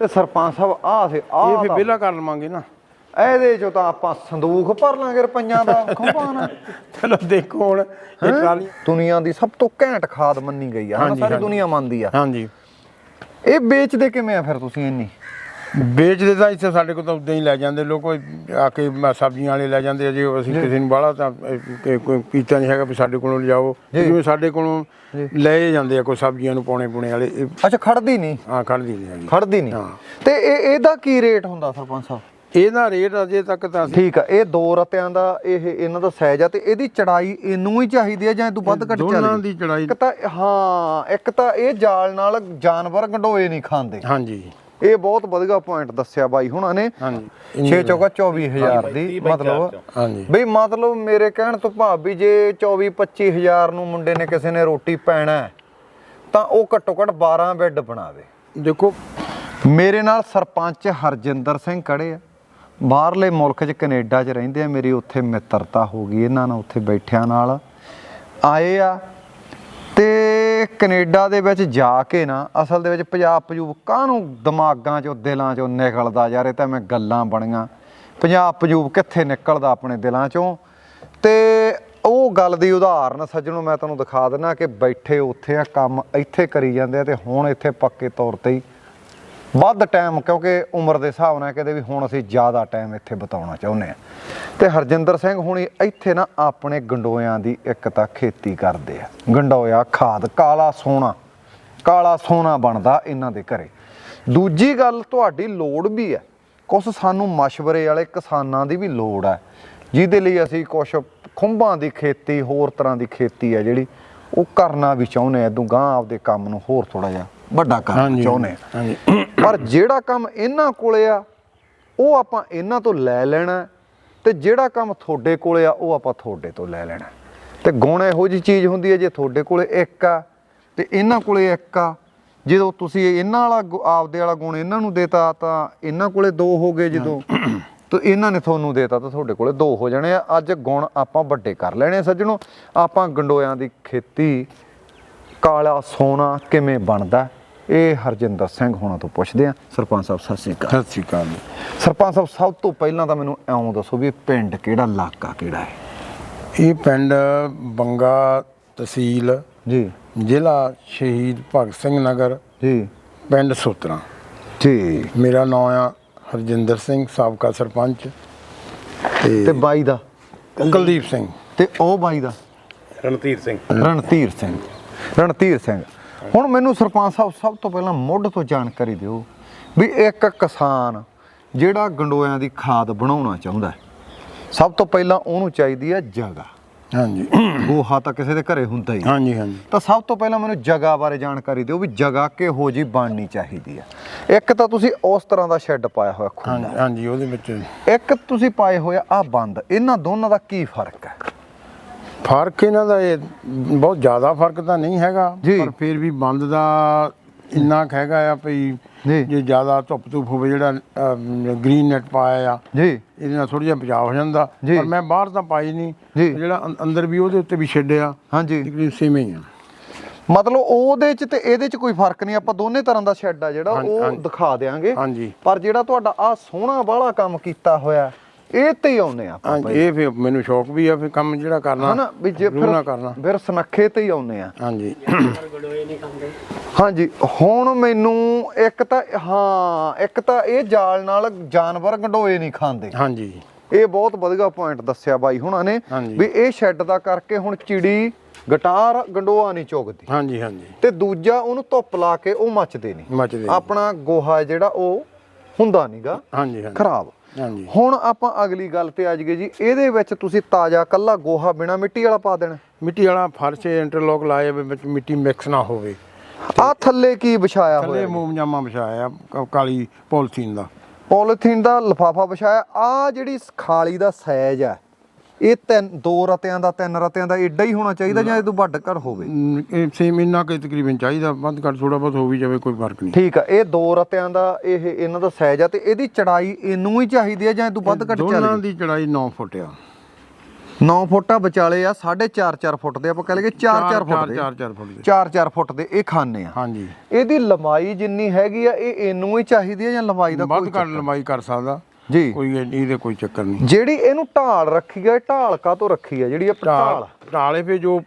ਤੇ ਸਰਪੰਚ ਸਾਹਿਬ ਆ ਸੀ ਆ ਇਹ ਫਿਰ ਵਿਹਲਾ ਕਰ ਲਵਾਂਗੇ ਨਾ। ਇਹਦੇ ਚੋਂ ਤਾਂ ਆਪਾਂ ਸੰਦੂਖ ਭਰ ਲਾਂਗੇ ਰੁਪਈਆਂ ਦਾ ਚਲੋ ਦੇਖੋ ਹੁਣ ਇਹ ਟਰਾਲੀ ਦੁਨੀਆ ਦੀ ਸਭ ਤੋਂ ਘੈਂਟ ਖਾਦ ਮੰਨੀ ਗਈ ਆ ਹਨਾ? ਸਾਰੀ। ਦੁਨੀਆ ਮੰਨਦੀ ਆ। ਹਾਂਜੀ। ਇਹ ਵੇਚਦੇ ਕਿਵੇਂ ਆ ਫਿਰ ਤੁਸੀਂ ਇੰਨੀ? ਵੇਚਦੇ ਤਾਂ ਇੱਥੇ ਸਾਡੇ ਕੋਲ ਤਾਂ ਉਦਾਂ ਹੀ ਲੈ ਜਾਂਦੇ ਲੋਕ ਕੋਈ ਆ ਕੇ ਮ- ਸਬਜ਼ੀਆਂ ਵਾਲੇ ਲੈ ਜਾਂਦੇ ਆ ਜੇ ਅਸੀਂ ਕਿਸੇ ਨੂੰ ਬਾਹਲਾ ਤਾਂ ਕਿ ਕੋਈ ਪੀਤਾ ਨਹੀਂ ਹੈਗਾ ਵੀ ਸਾਡੇ ਕੋਲੋਂ ਲਿਜਾਓ। ਜਿਵੇਂ ਸਾਡੇ ਕੋਲੋਂ ਲੈ ਜਾਂਦੇ ਆ ਕੋਈ ਸਬਜ਼ੀਆਂ ਨੂੰ ਪਾਉਣੇ ਪੁਣੇ ਵਾਲੇ ਇਹ ਅੱਛਾ ਖੜਦੀ ਨਹੀਂ? ਹਾਂ ਖੜਦੀ ਨਹੀਂ ਹੈਗੀ। ਖੜਦੀ ਨਹੀਂ। ਤੇ ਇਹ ਇਹਦਾ ਕੀ ਰੇਟ ਹੁੰਦਾ ਸਰਪੰਚ ਸਾਹਿਬ? ਇਹਦਾ ਰੇਟ ਅਜੇ ਤੱਕ ਤਾਂ ਅਸੀਂ ਠੀਕ ਆ ਇਹ ਦੋ ਰਤਿਆਂ ਦਾ ਇਹ ਇਹਨਾਂ ਦਾ ਸਾਈਜ਼ ਆ ਤੇ ਇਹਦੀ ਚੜਾਈ ਇਹਨੂੰ ਹੀ ਚਾਹੀਦੀ ਆ ਜਾਂ ਇਹ ਤੋਂ ਵੱਧ ਘੱਟ ਦੋਨਾਂ ਚੱਲਦੀ? ਦੀ ਚੜਾਈ। ਇੱਕ ਤਾਂ ਹਾਂ ਇੱਕ ਤਾਂ ਇਹ ਜਾਲ ਨਾਲ ਜਾਨਵਰ ਗੰਡੋਏ ਨਹੀਂ ਖਾਂਦੇ। ਹਾਂਜੀ। ਇਹ ਬਹੁਤ ਵਧੀਆ ਪੁਆਇੰਟ ਦੱਸਿਆ ਬਾਈ ਹੁਣਾਂ ਨੇ। ਹਾਂਜੀ। 6 ਚੌਕਾ 24000 ਦੀ ਮਤਲਬ। ਹਾਂਜੀ। ਬਈ ਮਤਲਬ ਮੇਰੇ ਕਹਿਣ ਤੋਂ ਭਾਵ ਵੀ ਜੇ 24 25000 ਨੂੰ ਮੁੰਡੇ ਨੇ ਕਿਸੇ ਨੇ ਰੋਟੀ ਪੈਣਾ ਤਾਂ ਉਹ ਘੱਟੋ ਘੱਟ 12 ਬੈੱਡ ਬਣਾਵੇ। ਦੇਖੋ। ਮੇਰੇ ਨਾਲ ਸਰਪੰਚ ਹਰਜਿੰਦਰ ਸਿੰਘ ਖੜੇ ਆ। ਬਾਹਰਲੇ ਮੁਲਕ 'ਚ ਕੈਨੇਡਾ 'ਚ ਰਹਿੰਦੇ ਆ। ਮੇਰੀ ਉੱਥੇ ਮਿੱਤਰਤਾ ਹੋ ਗਈ ਇਹਨਾਂ ਨਾਲ ਉੱਥੇ ਬੈਠਿਆਂ ਨਾਲ। ਆਏ ਆ। ਤੇ ਕੈਨੇਡਾ ਦੇ ਵਿੱਚ ਜਾ ਕੇ ਨਾ, ਅਸਲ ਦੇ ਵਿੱਚ ਪੰਜਾਬ ਪਜੂਬ ਕਾਹਨੂੰ ਦਿਮਾਗਾਂ 'ਚੋਂ, ਦਿਲਾਂ 'ਚੋਂ ਨਿਕਲਦਾ ਯਾਰ, ਇਹ ਤਾਂ ਮੈਂ ਗੱਲਾਂ ਬਣੀਆਂ। ਪੰਜਾਬ ਪਜੂਬ ਕਿੱਥੇ ਨਿਕਲਦਾ ਆਪਣੇ ਦਿਲਾਂ 'ਚੋਂ? ਤੇ ਉਹ ਗੱਲ ਦੀ ਉਦਾਹਰਨ ਸੱਜਣੋ, ਮੈਂ ਤੁਹਾਨੂੰ ਦਿਖਾ ਦਿੰਦਾ ਕਿ ਬੈਠੇ ਉੱਥੇ ਆ, ਕੰਮ ਇੱਥੇ ਕਰੀ ਜਾਂਦੇ ਆ ਤੇ ਹੁਣ ਇੱਥੇ ਪੱਕੇ ਤੌਰ ਤੇ ਹੀ ਵੱਧ ਟਾਈਮ ਕਿਉਂਕਿ ਉਮਰ ਦੇ ਹਿਸਾਬ ਨਾਲ ਕਹਿੰਦੇ ਵੀ ਹੁਣ ਅਸੀਂ ਜ਼ਿਆਦਾ ਟਾਈਮ ਇੱਥੇ ਬਿਤਾਉਣਾ ਚਾਹੁੰਦੇ ਆ ਤੇ ਹਰਜਿੰਦਰ ਸਿੰਘ ਹੁਣੀ ਇੱਥੇ ਨਾ ਆਪਣੇ ਗੰਡੋਇਆਂ ਦੀ ਇੱਕ ਤਾਂ ਖੇਤੀ ਕਰਦੇ ਆ। ਗੰਡੋਇਆ, ਖਾਦ, ਕਾਲਾ ਸੋਨਾ। ਕਾਲਾ ਸੋਨਾ ਬਣਦਾ ਇਹਨਾਂ ਦੇ ਘਰੇ। ਦੂਜੀ ਗੱਲ, ਤੁਹਾਡੀ ਲੋੜ ਵੀ ਹੈ। ਕੁਛ ਸਾਨੂੰ ਮਸ਼ਵਰੇ ਵਾਲੇ ਕਿਸਾਨਾਂ ਦੀ ਵੀ ਲੋੜ ਹੈ। ਜਿਹਦੇ ਲਈ ਅਸੀਂ ਕੁਛ ਖੁੰਭਾਂ ਦੀ ਖੇਤੀ, ਹੋਰ ਤਰ੍ਹਾਂ ਦੀ ਖੇਤੀ ਹੈ ਜਿਹੜੀ, ਉਹ ਕਰਨਾ ਵੀ ਚਾਹੁੰਦੇ ਆ ਗਾਂ ਆਪਦੇ ਕੰਮ ਨੂੰ ਹੋਰ ਥੋੜਾ ਜਿਹਾ ਵੱਡਾ ਕਰਨਾ ਚਾਹੁੰਦੇ ਆ। ਪਰ ਜਿਹੜਾ ਕੰਮ ਇਹਨਾਂ ਕੋਲੇ ਆ ਉਹ ਆਪਾਂ ਇਹਨਾਂ ਤੋਂ ਲੈ ਲੈਣਾ ਤੇ ਜਿਹੜਾ ਕੰਮ ਤੁਹਾਡੇ ਕੋਲੇ ਆ ਉਹ ਆਪਾਂ ਤੁਹਾਡੇ ਤੋਂ ਲੈ ਲੈਣਾ ਤੇ ਗੁਣ ਇਹੋ ਜੀ ਚੀਜ਼ ਹੁੰਦੀ ਹੈ ਜੇ ਤੁਹਾਡੇ ਕੋਲੇ ਇੱਕ ਆ ਤੇ ਇਹਨਾਂ ਕੋਲੇ ਇੱਕ ਆ ਜਦੋਂ ਤੁਸੀਂ ਇਹਨਾਂ ਵਾਲਾ ਆਪਦੇ ਵਾਲਾ ਗੁਣ ਇਹਨਾਂ ਨੂੰ ਦੇਤਾ ਤਾਂ ਇਹਨਾਂ ਕੋਲੇ ਦੋ ਹੋ ਗਏ ਜਦੋਂ। ਤਾਂ ਇਹਨਾਂ ਨੇ ਤੁਹਾਨੂੰ ਦੇਤਾ ਤਾਂ ਤੁਹਾਡੇ ਕੋਲੇ ਦੋ ਹੋ ਜਾਣੇ ਆ। ਅੱਜ ਗੁਣ ਆਪਾਂ ਵੱਡੇ ਕਰ ਲੈਣੇ ਸੱਜਣੋ। ਆਪਾਂ ਗੰਡੋਇਆਂ ਦੀ ਖੇਤੀ ਕਾਲਾ ਸੋਨਾ ਕਿਵੇਂ ਬਣਦਾ? ਇਹ ਹਰਜਿੰਦਰ ਸਿੰਘ ਹੋਣਾ ਤੋਂ ਪੁੱਛਦੇ ਆ ਸਰਪੰਚ ਸਾਹਿਬ ਸਤਿ ਸ੍ਰੀ ਅਕਾਲ। ਸਤਿ ਸ਼੍ਰੀ ਅਕਾਲ ਜੀ। ਸਰਪੰਚ ਸਾਹਿਬ ਸਭ ਤੋਂ ਪਹਿਲਾਂ ਤਾਂ ਮੈਨੂੰ ਇਉਂ ਦੱਸੋ ਵੀ ਇਹ ਪਿੰਡ ਕਿਹੜਾ ਇਲਾਕਾ ਕਿਹੜਾ ਹੈ? ਇਹ ਪਿੰਡ ਬੰਗਾ ਤਹਿਸੀਲ ਜੀ। ਜ਼ਿਲ੍ਹਾ ਸ਼ਹੀਦ ਭਗਤ ਸਿੰਘ ਨਗਰ ਜੀ। ਪਿੰਡ ਸੋਤਰਾ। ਜੀ। ਮੇਰਾ ਨਾਮ ਆ ਹਰਜਿੰਦਰ ਸਿੰਘ ਸਾਬਕਾ ਸਰਪੰਚ। ਤੇ ਤੇ ਬਾਈ ਦਾ? ਕੁਲਦੀਪ ਸਿੰਘ। ਤੇ ਉਹ ਬਾਈ ਦਾ? ਰਣਧੀਰ ਸਿੰਘ। ਰਣਧੀਰ ਸਿੰਘ। ਰਣਧੀਰ ਸਿੰਘ। ਹੁਣ ਮੈਨੂੰ ਸਰਪੰਚ ਸਾਹਿਬ ਸਭ ਤੋਂ ਪਹਿਲਾਂ ਮੁੱਢ ਤੋਂ ਜਾਣਕਾਰੀ ਦਿਓ ਵੀ ਇੱਕ ਕਿਸਾਨ ਜਿਹੜਾ ਗੰਡੋਇਆਂ ਦੀ ਖਾਦ ਬਣਾਉਣਾ ਚਾਹੁੰਦਾ ਹੈ ਸਭ ਤੋਂ ਪਹਿਲਾਂ ਉਹਨੂੰ ਚਾਹੀਦੀ ਹੈ ਜਗ੍ਹਾ। ਹਾਂਜੀ। ਗੋਹਾ ਤਾਂ ਕਿਸੇ ਦੇ ਘਰੇ ਹੁੰਦਾ ਹੀ। ਹੈ। ਹਾਂਜੀ ਹਾਂਜੀ। ਤਾਂ ਸਭ ਤੋਂ ਪਹਿਲਾਂ ਮੈਨੂੰ ਜਗ੍ਹਾ ਬਾਰੇ ਜਾਣਕਾਰੀ ਦਿਓ ਵੀ ਜਗ੍ਹਾ ਕਿਹੋ ਜੀ ਬਣਨੀ ਚਾਹੀਦੀ ਹੈ। ਇੱਕ ਤਾਂ ਤੁਸੀਂ ਉਸ ਤਰ੍ਹਾਂ ਦਾ ਸ਼ੈੱਡ ਪਾਇਆ ਹੋਇਆ ਖੁੱਲਾ ਹਾਂਜੀ ਹਾਂਜੀ ਉਹਦੇ ਵਿੱਚ ਇੱਕ ਤੁਸੀਂ ਪਾਏ ਹੋਇਆ ਆ ਬੰਦ। ਇਹਨਾਂ ਦੋਨਾਂ ਦਾ ਕੀ ਫ਼ਰਕ ਹੈ? ਫ਼ਰਕ ਇਹਨਾਂ ਦਾ ਇਹ ਬਹੁਤ ਜ਼ਿਆਦਾ ਫ਼ਰਕ ਤਾਂ ਨਹੀਂ ਹੈਗਾ। ਪਰ ਫਿਰ ਵੀ ਬੰਦ ਦਾ ਇੰਨਾ ਹੈਗਾ ਆ ਭਈ ਜੀ। ਜ਼ਿਆਦਾ ਧੁੱਪ ਧੁੱਪ ਹੋਵੇ ਜਿਹੜਾ ਗ੍ਰੀਨ ਨੈਟ ਪਾਇਆ ਆ ਜੀ ਇਹਦੇ ਨਾਲ ਥੋੜਾ ਜਿਹਾ ਬਚਾਅ ਹੋ ਜਾਂਦਾ। ਪਰ ਮੈਂ ਬਾਹਰ ਤਾਂ ਪਾਈ ਨਹੀਂ। ਜਿਹੜਾ ਅੰਦਰ ਵੀ ਉਹਦੇ ਉੱਤੇ ਵੀ ਛੱਡਿਆ ਹਾਂਜੀ ਤਕਰੀਬਨ ਸੇਮ ਹੀ ਆ ਮਤਲਬ ਉਹਦੇ ਚ ਤੇ ਇਹਦੇ ਚ ਕੋਈ ਫ਼ਰਕ ਨਹੀਂ ਆਪਾਂ ਦੋਨੇ ਤਰ੍ਹਾਂ ਦਾ ਸ਼ੈੱਡ ਆ ਜਿਹੜਾ ਉਹ। ਦਿਖਾ ਦੇਾਂਗੇ। ਪਰ ਜਿਹੜਾ ਤੁਹਾਡਾ ਆ ਸੋਹਣਾ ਵਾਲਾ ਕੰਮ ਕੀਤਾ ਹੋਇਆ ਇਹ ਤੇ ਹੀ ਆਉਨੇ ਆਪਾਂ ਪਹਿਲਾਂ। ਇਹ ਫਿਰ ਮੈਨੂੰ ਸ਼ੌਕ ਵੀ ਆ ਫਿਰ ਕੰਮ ਜਿਹੜਾ ਕਰਨਾ ਹਨਾ ਵੀ ਜੇ ਫਿਰ ਕਰਨਾ। ਫਿਰ ਸਨੱਖੇ ਤੇ ਹੀ ਆਉਨੇ ਆ। ਹਾਂਜੀ। ਹਾਂਜੀ ਹੁਣ ਮੈਨੂੰ ਇੱਕ ਤਾਂ ਹਾਂ ਇੱਕ ਤਾਂ ਇਹ ਜਾਲ ਨਾਲ ਜਾਨਵਰ ਗੰਡੋਏ ਨਹੀਂ ਖਾਂਦੇ। ਹਾਂਜੀ। ਇਹ ਬਹੁਤ ਵਧੀਆ ਪੁਆਇੰਟ ਦੱਸਿਆ ਬਾਈ ਹੁਣਾਂ ਨੇ। ਵੀ ਇਹ ਸ਼ੈੱਡ ਦਾ ਕਰਕੇ ਹੁਣ ਚਿੜੀ ਗਟਾਰ ਗੰਡੋਆ ਨਹੀਂ ਚੁਗਦੀ। ਹਾਂਜੀ ਹਾਂਜੀ। ਤੇ ਦੂਜਾ ਉਹਨੂੰ ਧੁੱਪ ਲਾ ਕੇ ਉਹ ਮੱਚਦੇ ਨਹੀਂ। ਆਪਣਾ ਗੋਹਾ ਜਿਹੜਾ ਉਹ ਹੁੰਦਾ ਨਹੀਂਗਾ ਹਾਂਜੀ ਹਾਂਜੀ। ਖਰਾਬ। ਹੁਣ ਆਪਾਂ ਅਗਲੀ ਗੱਲ ਤੇ ਆ ਜਾਈਏ ਜੀ ਇਹਦੇ ਵਿੱਚ ਤੁਸੀਂ ਤਾਜ਼ਾ ਕੱਲਾ ਗੋਹਾ ਬਿਨਾ ਮਿੱਟੀ ਵਾਲਾ ਪਾ ਦੇਣਾ। ਮਿੱਟੀ ਵਾਲਾ ਫਰਸ਼ ਇੰਟਰਲੋਕ ਲਾਇਆ ਵੀ ਵਿੱਚ ਮਿੱਟੀ ਮਿਕਸ ਨਾ ਹੋਵੇ। ਆ ਥੱਲੇ ਕੀ ਵਿਛਾਇਆ ਥੱਲੇ ਹੋਇਆ ਮੂਮ ਜਾਮਾ ਵਿਛਾਇਆ ਕਾਲੀ ਪੋਲੀਥੀਨ ਦਾ। ਪੋਲੀਥੀਨ ਦਾ ਲਫਾਫਾ ਵਿਛਾਇਆ। ਆ ਜਿਹੜੀ ਖਾਲੀ ਦਾ ਸਾਈਜ਼ ਆ ਇਹ ਤਿੰਨ ਦੋ ਰਤਿਆਂ ਦਾ ਤਿੰਨ ਰਤਿਆਂ ਦਾ ਏਡਾ ਹੀ ਹੋਣਾ ਚਾਹੀਦਾ ਜਾਂ ਇਹ ਤੋਂ ਵੱਡ ਘੱਟ ਹੋਵੇ? ਇਹ ਸੇਮ ਇੰਨਾ ਕਿ ਤਕਰੀਬਨ ਚਾਹੀਦਾ ਵੱਧ ਘੱਟ ਥੋੜਾ ਬਹੁਤ ਹੋ ਵੀ ਜਾਵੇ ਕੋਈ ਫ਼ਰਕ ਨਹੀਂ। ਠੀਕ ਆ ਇਹ ਦੋ ਰਤਿਆਂ ਦਾ ਇਹ ਇਹਨਾਂ ਦਾ ਸਾਈਜ਼ ਆ ਤੇ ਇਹਦੀ ਚੜਾਈ ਇਹਨੂੰ ਹੀ ਚਾਹੀਦੀ ਹੈ ਜਾਂ ਇਹ ਤੋਂ ਵੱਧ ਘੱਟ ਦੋਨਾਂ ਦੀ ਚੜਾਈ 9 ਫੁੱਟ ਆ। 9 ਫੁੱਟਾ ਵਿਚਾਲੇ ਆ 4.5 4 ਫੁੱਟ ਦੇ ਆਪਾਂ ਕਹਿ ਲਈਏ 4 4 ਫੁੱਟ ਦੇ। 4 4 ਫੁੱਟ ਦੇ। 4 4 ਫੁੱਟ ਦੇ ਇਹ ਖਾਨੇ ਆ। ਹਾਂਜੀ। ਇਹਦੀ ਲੰਬਾਈ ਜਿੰਨੀ ਹੈਗੀ ਆ ਇਹ ਇਹਨੂੰ ਹੀ ਚਾਹੀਦੀ ਹੈ ਜਾਂ ਲੰਬਾਈ ਦਾ ਵੱਧ ਕੋਈ ਘੱਟ ਲੰਬਾਈ ਕਰ ਸਕਦਾ। ਜੀ। ਕੋਈ ਇਹ- ਇਹਦੇ ਕੋਈ ਚੱਕਰ ਨਹੀਂ। ਜਿਹੜੀ ਇਹਨੂੰ ਢਾਲ ਰੱਖੀ ਇਹ ਢਾਲ ਕਾ ਤੋਂ ਰੱਖੀ ਆ? ਜਿਹੜੀ ਇਹ ਢਾਲ ਢਾਲੇ। ਫੇ ਜੋ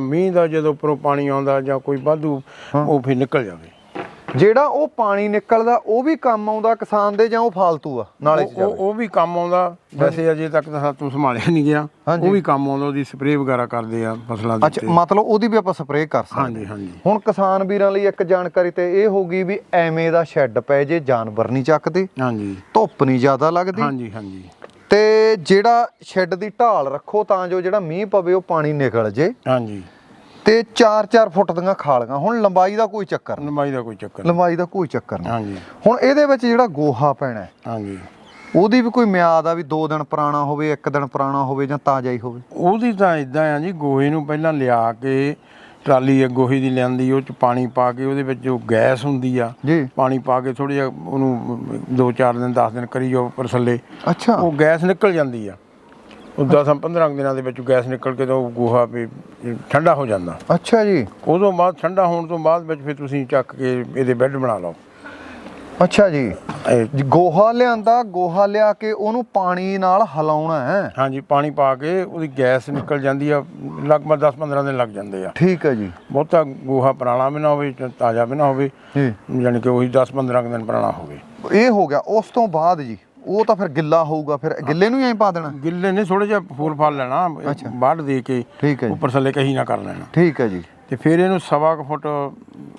ਮੀਂਹ ਦਾ ਜਦੋਂ ਉੱਪਰੋਂ ਪਾਣੀ ਆਉਂਦਾ ਜਾਂ ਕੋਈ ਵਾਧੂ ਉਹ ਫੇ ਨਿਕਲ ਜਾਵੇ। ਜਿਹੜਾ ਉਹ ਪਾਣੀ ਨਿਕਲਦਾ ਉਹ ਵੀ ਕੰਮ ਆਉਂਦਾ ਕਿਸਾਨ ਦੇ ਜਾਂ ਉਹ ਫਾਲਤੂ ਆ ਨਾਲੇ ਚ ਉਹ- ਉਹ ਵੀ ਕੰਮ ਆਉਂਦਾ। ਵੈਸੇ ਅਜੇ ਤੱਕ ਤਾਂ ਸਾਤੋਂ ਸੰਭਾਲਿਆ ਨਹੀਂ ਗਿਆ। ਉਹ ਵੀ ਕੰਮ ਆਉਂਦਾ ਉਹਦੀ ਸਪਰੇਅ ਵਗੈਰਾ ਕਰਦੇ ਆ ਫਸਲਾਂ ਦੇ ਅੱਛਾ ਮਤਲਬ ਉਹਦੀ ਵੀ ਆਪਾਂ ਸਪਰੇਅ ਕਰ ਸਕਦੇ ਹਾਂਜੀ ਹਾਂਜੀ। ਹੁਣ ਕਿਸਾਨ ਵੀਰਾਂ ਲਈ ਇੱਕ ਜਾਣਕਾਰੀ ਤੇ ਇਹ ਹੋਗੀ ਵੀ ਐਵੇਂ ਦਾ ਸ਼ੈੱਡ ਪੈ ਜੇ ਜਾਨਵਰ ਨਹੀਂ ਚੱਕਦੇ ਹਾਂਜੀ। ਧੁੱਪ ਨਹੀਂ ਜ਼ਿਆਦਾ ਲੱਗਦੀ। ਹਾਂਜੀ ਹਾਂਜੀ। ਤੇ ਜਿਹੜਾ ਸ਼ੈੱਡ ਦੀ ਢਾਲ ਰੱਖੋ ਤਾਂ ਜੋ ਜਿਹੜਾ ਮੀਂਹ ਪਵੇ ਉਹ ਪਾਣੀ ਨਿਕਲ ਜੇ। ਹਾਂਜੀ। ਤੇ 4-4 ਫੁੱਟ ਦੀਆਂ ਖਾਲੀਆਂ। ਹੁਣ ਲੰਬਾਈ ਦਾ ਕੋਈ ਚੱਕਰ ਨਹੀਂ। ਲੰਬਾਈ ਦਾ ਕੋਈ ਚੱਕਰ ਨਹੀਂ। ਲੰਬਾਈ ਦਾ ਕੋਈ ਚੱਕਰ ਨਹੀਂ। ਹਾਂਜੀ। ਹੁਣ ਇਹਦੇ ਵਿੱਚ ਜਿਹੜਾ ਗੋਹਾ ਪੈਣਾ ਹਾਂਜੀ। ਉਹਦੀ ਵੀ ਕੋਈ ਮਿਆਦ ਆ ਵੀ 2 ਦਿਨ ਪੁਰਾਣਾ ਹੋਵੇ 1 ਦਿਨ ਪੁਰਾਣਾ ਹੋਵੇ ਜਾਂ ਤਾਜ਼ਾ ਹੀ ਹੋਵੇ? ਉਹਦੀ ਤਾਂ ਇਦਾਂ ਆ ਜੀ ਗੋਹੇ ਨੂੰ ਪਹਿਲਾਂ ਲਿਆ ਕੇ ਟਰਾਲੀ ਆ ਗੋਹੇ ਦੀ ਲਿਆਂਦੀ ਉਹ ਚ ਪਾਣੀ ਪਾ ਕੇ ਉਹਦੇ ਵਿੱਚ ਜੋ ਗੈਸ ਹੁੰਦੀ ਆ ਜੀ। ਪਾਣੀ ਪਾ ਕੇ ਥੋੜੀ ਜਿਹਾ ਉਹਨੂੰ 2-4 ਦਿਨ 10 ਦਿਨ ਕਰੀ ਜਾਓ ਉੱਪਰ ਥੱਲੇ। ਅੱਛਾ। ਉਹ ਗੈਸ ਨਿਕਲ ਜਾਂਦੀ ਆ। ਉਹ 10-15 ਦਿਨਾਂ ਦੇ ਵਿੱਚ ਗੈਸ ਨਿਕਲ ਕੇ ਤਾਂ ਉਹ ਗੋਹਾ ਵੀ ਠੰਡਾ ਹੋ ਜਾਂਦਾ। ਅੱਛਾ ਜੀ। ਉਦੋਂ ਬਾਅਦ ਠੰਡਾ ਹੋਣ ਤੋਂ ਬਾਅਦ ਵਿੱਚ ਫਿਰ ਤੁਸੀਂ ਚੱਕ ਕੇ ਇਹਦੇ ਬੈੱਡ ਬਣਾ ਲਓ। ਅੱਛਾ ਜੀ। ਗੋਹਾ ਲਿਆਂਦਾ ਗੋਹਾ ਲਿਆ ਕੇ ਉਹਨੂੰ ਪਾਣੀ ਨਾਲ ਹਿਲਾਉਣਾ ਹੈ। ਹਾਂਜੀ ਪਾਣੀ ਪਾ ਕੇ ਉਹਦੀ ਗੈਸ ਨਿਕਲ ਜਾਂਦੀ ਆ ਲਗਭਗ 10-15 ਦਿਨ ਲੱਗ ਜਾਂਦੇ ਆ। ਠੀਕ ਹੈ ਜੀ। ਬਹੁਤਾ ਗੋਹਾ ਪੁਰਾਣਾ ਵੀ ਨਾ ਹੋਵੇ ਤਾਜ਼ਾ ਵੀ ਨਾ ਹੋਵੇ ਜੀ। ਯਾਨੀ ਕਿ ਉਹੀ 10-15 ਦਿਨ ਪੁਰਾਣਾ ਹੋਵੇ। ਇਹ ਹੋ ਗਿਆ ਉਸ ਤੋਂ ਬਾਅਦ ਜੀ। ਉਹ ਤਾਂ ਫਿਰ ਗਿੱਲਾ ਹੋਊਗਾ ਫਿਰ ਗਿੱਲੇ ਨੂੰ ਹੀ ਐਂ ਪਾ ਦੇਣਾ? ਗਿੱਲੇ ਨੇ ਥੋੜਾ ਜਿਹਾ ਫੂਲ ਫਲ ਲੈਣਾ ਬਾੜ ਦੇ ਕੇ ਠੀਕ ਹੈ ਉੱਪਰ ਥੱਲੇ ਕਹੀ ਨਾ ਕਰ ਲੈਣਾ। ਠੀਕ ਹੈ ਜੀ। ਤੇ ਫਿਰ ਇਹਨੂੰ ਸਵਾ ਕੁ ਫੁੱਟ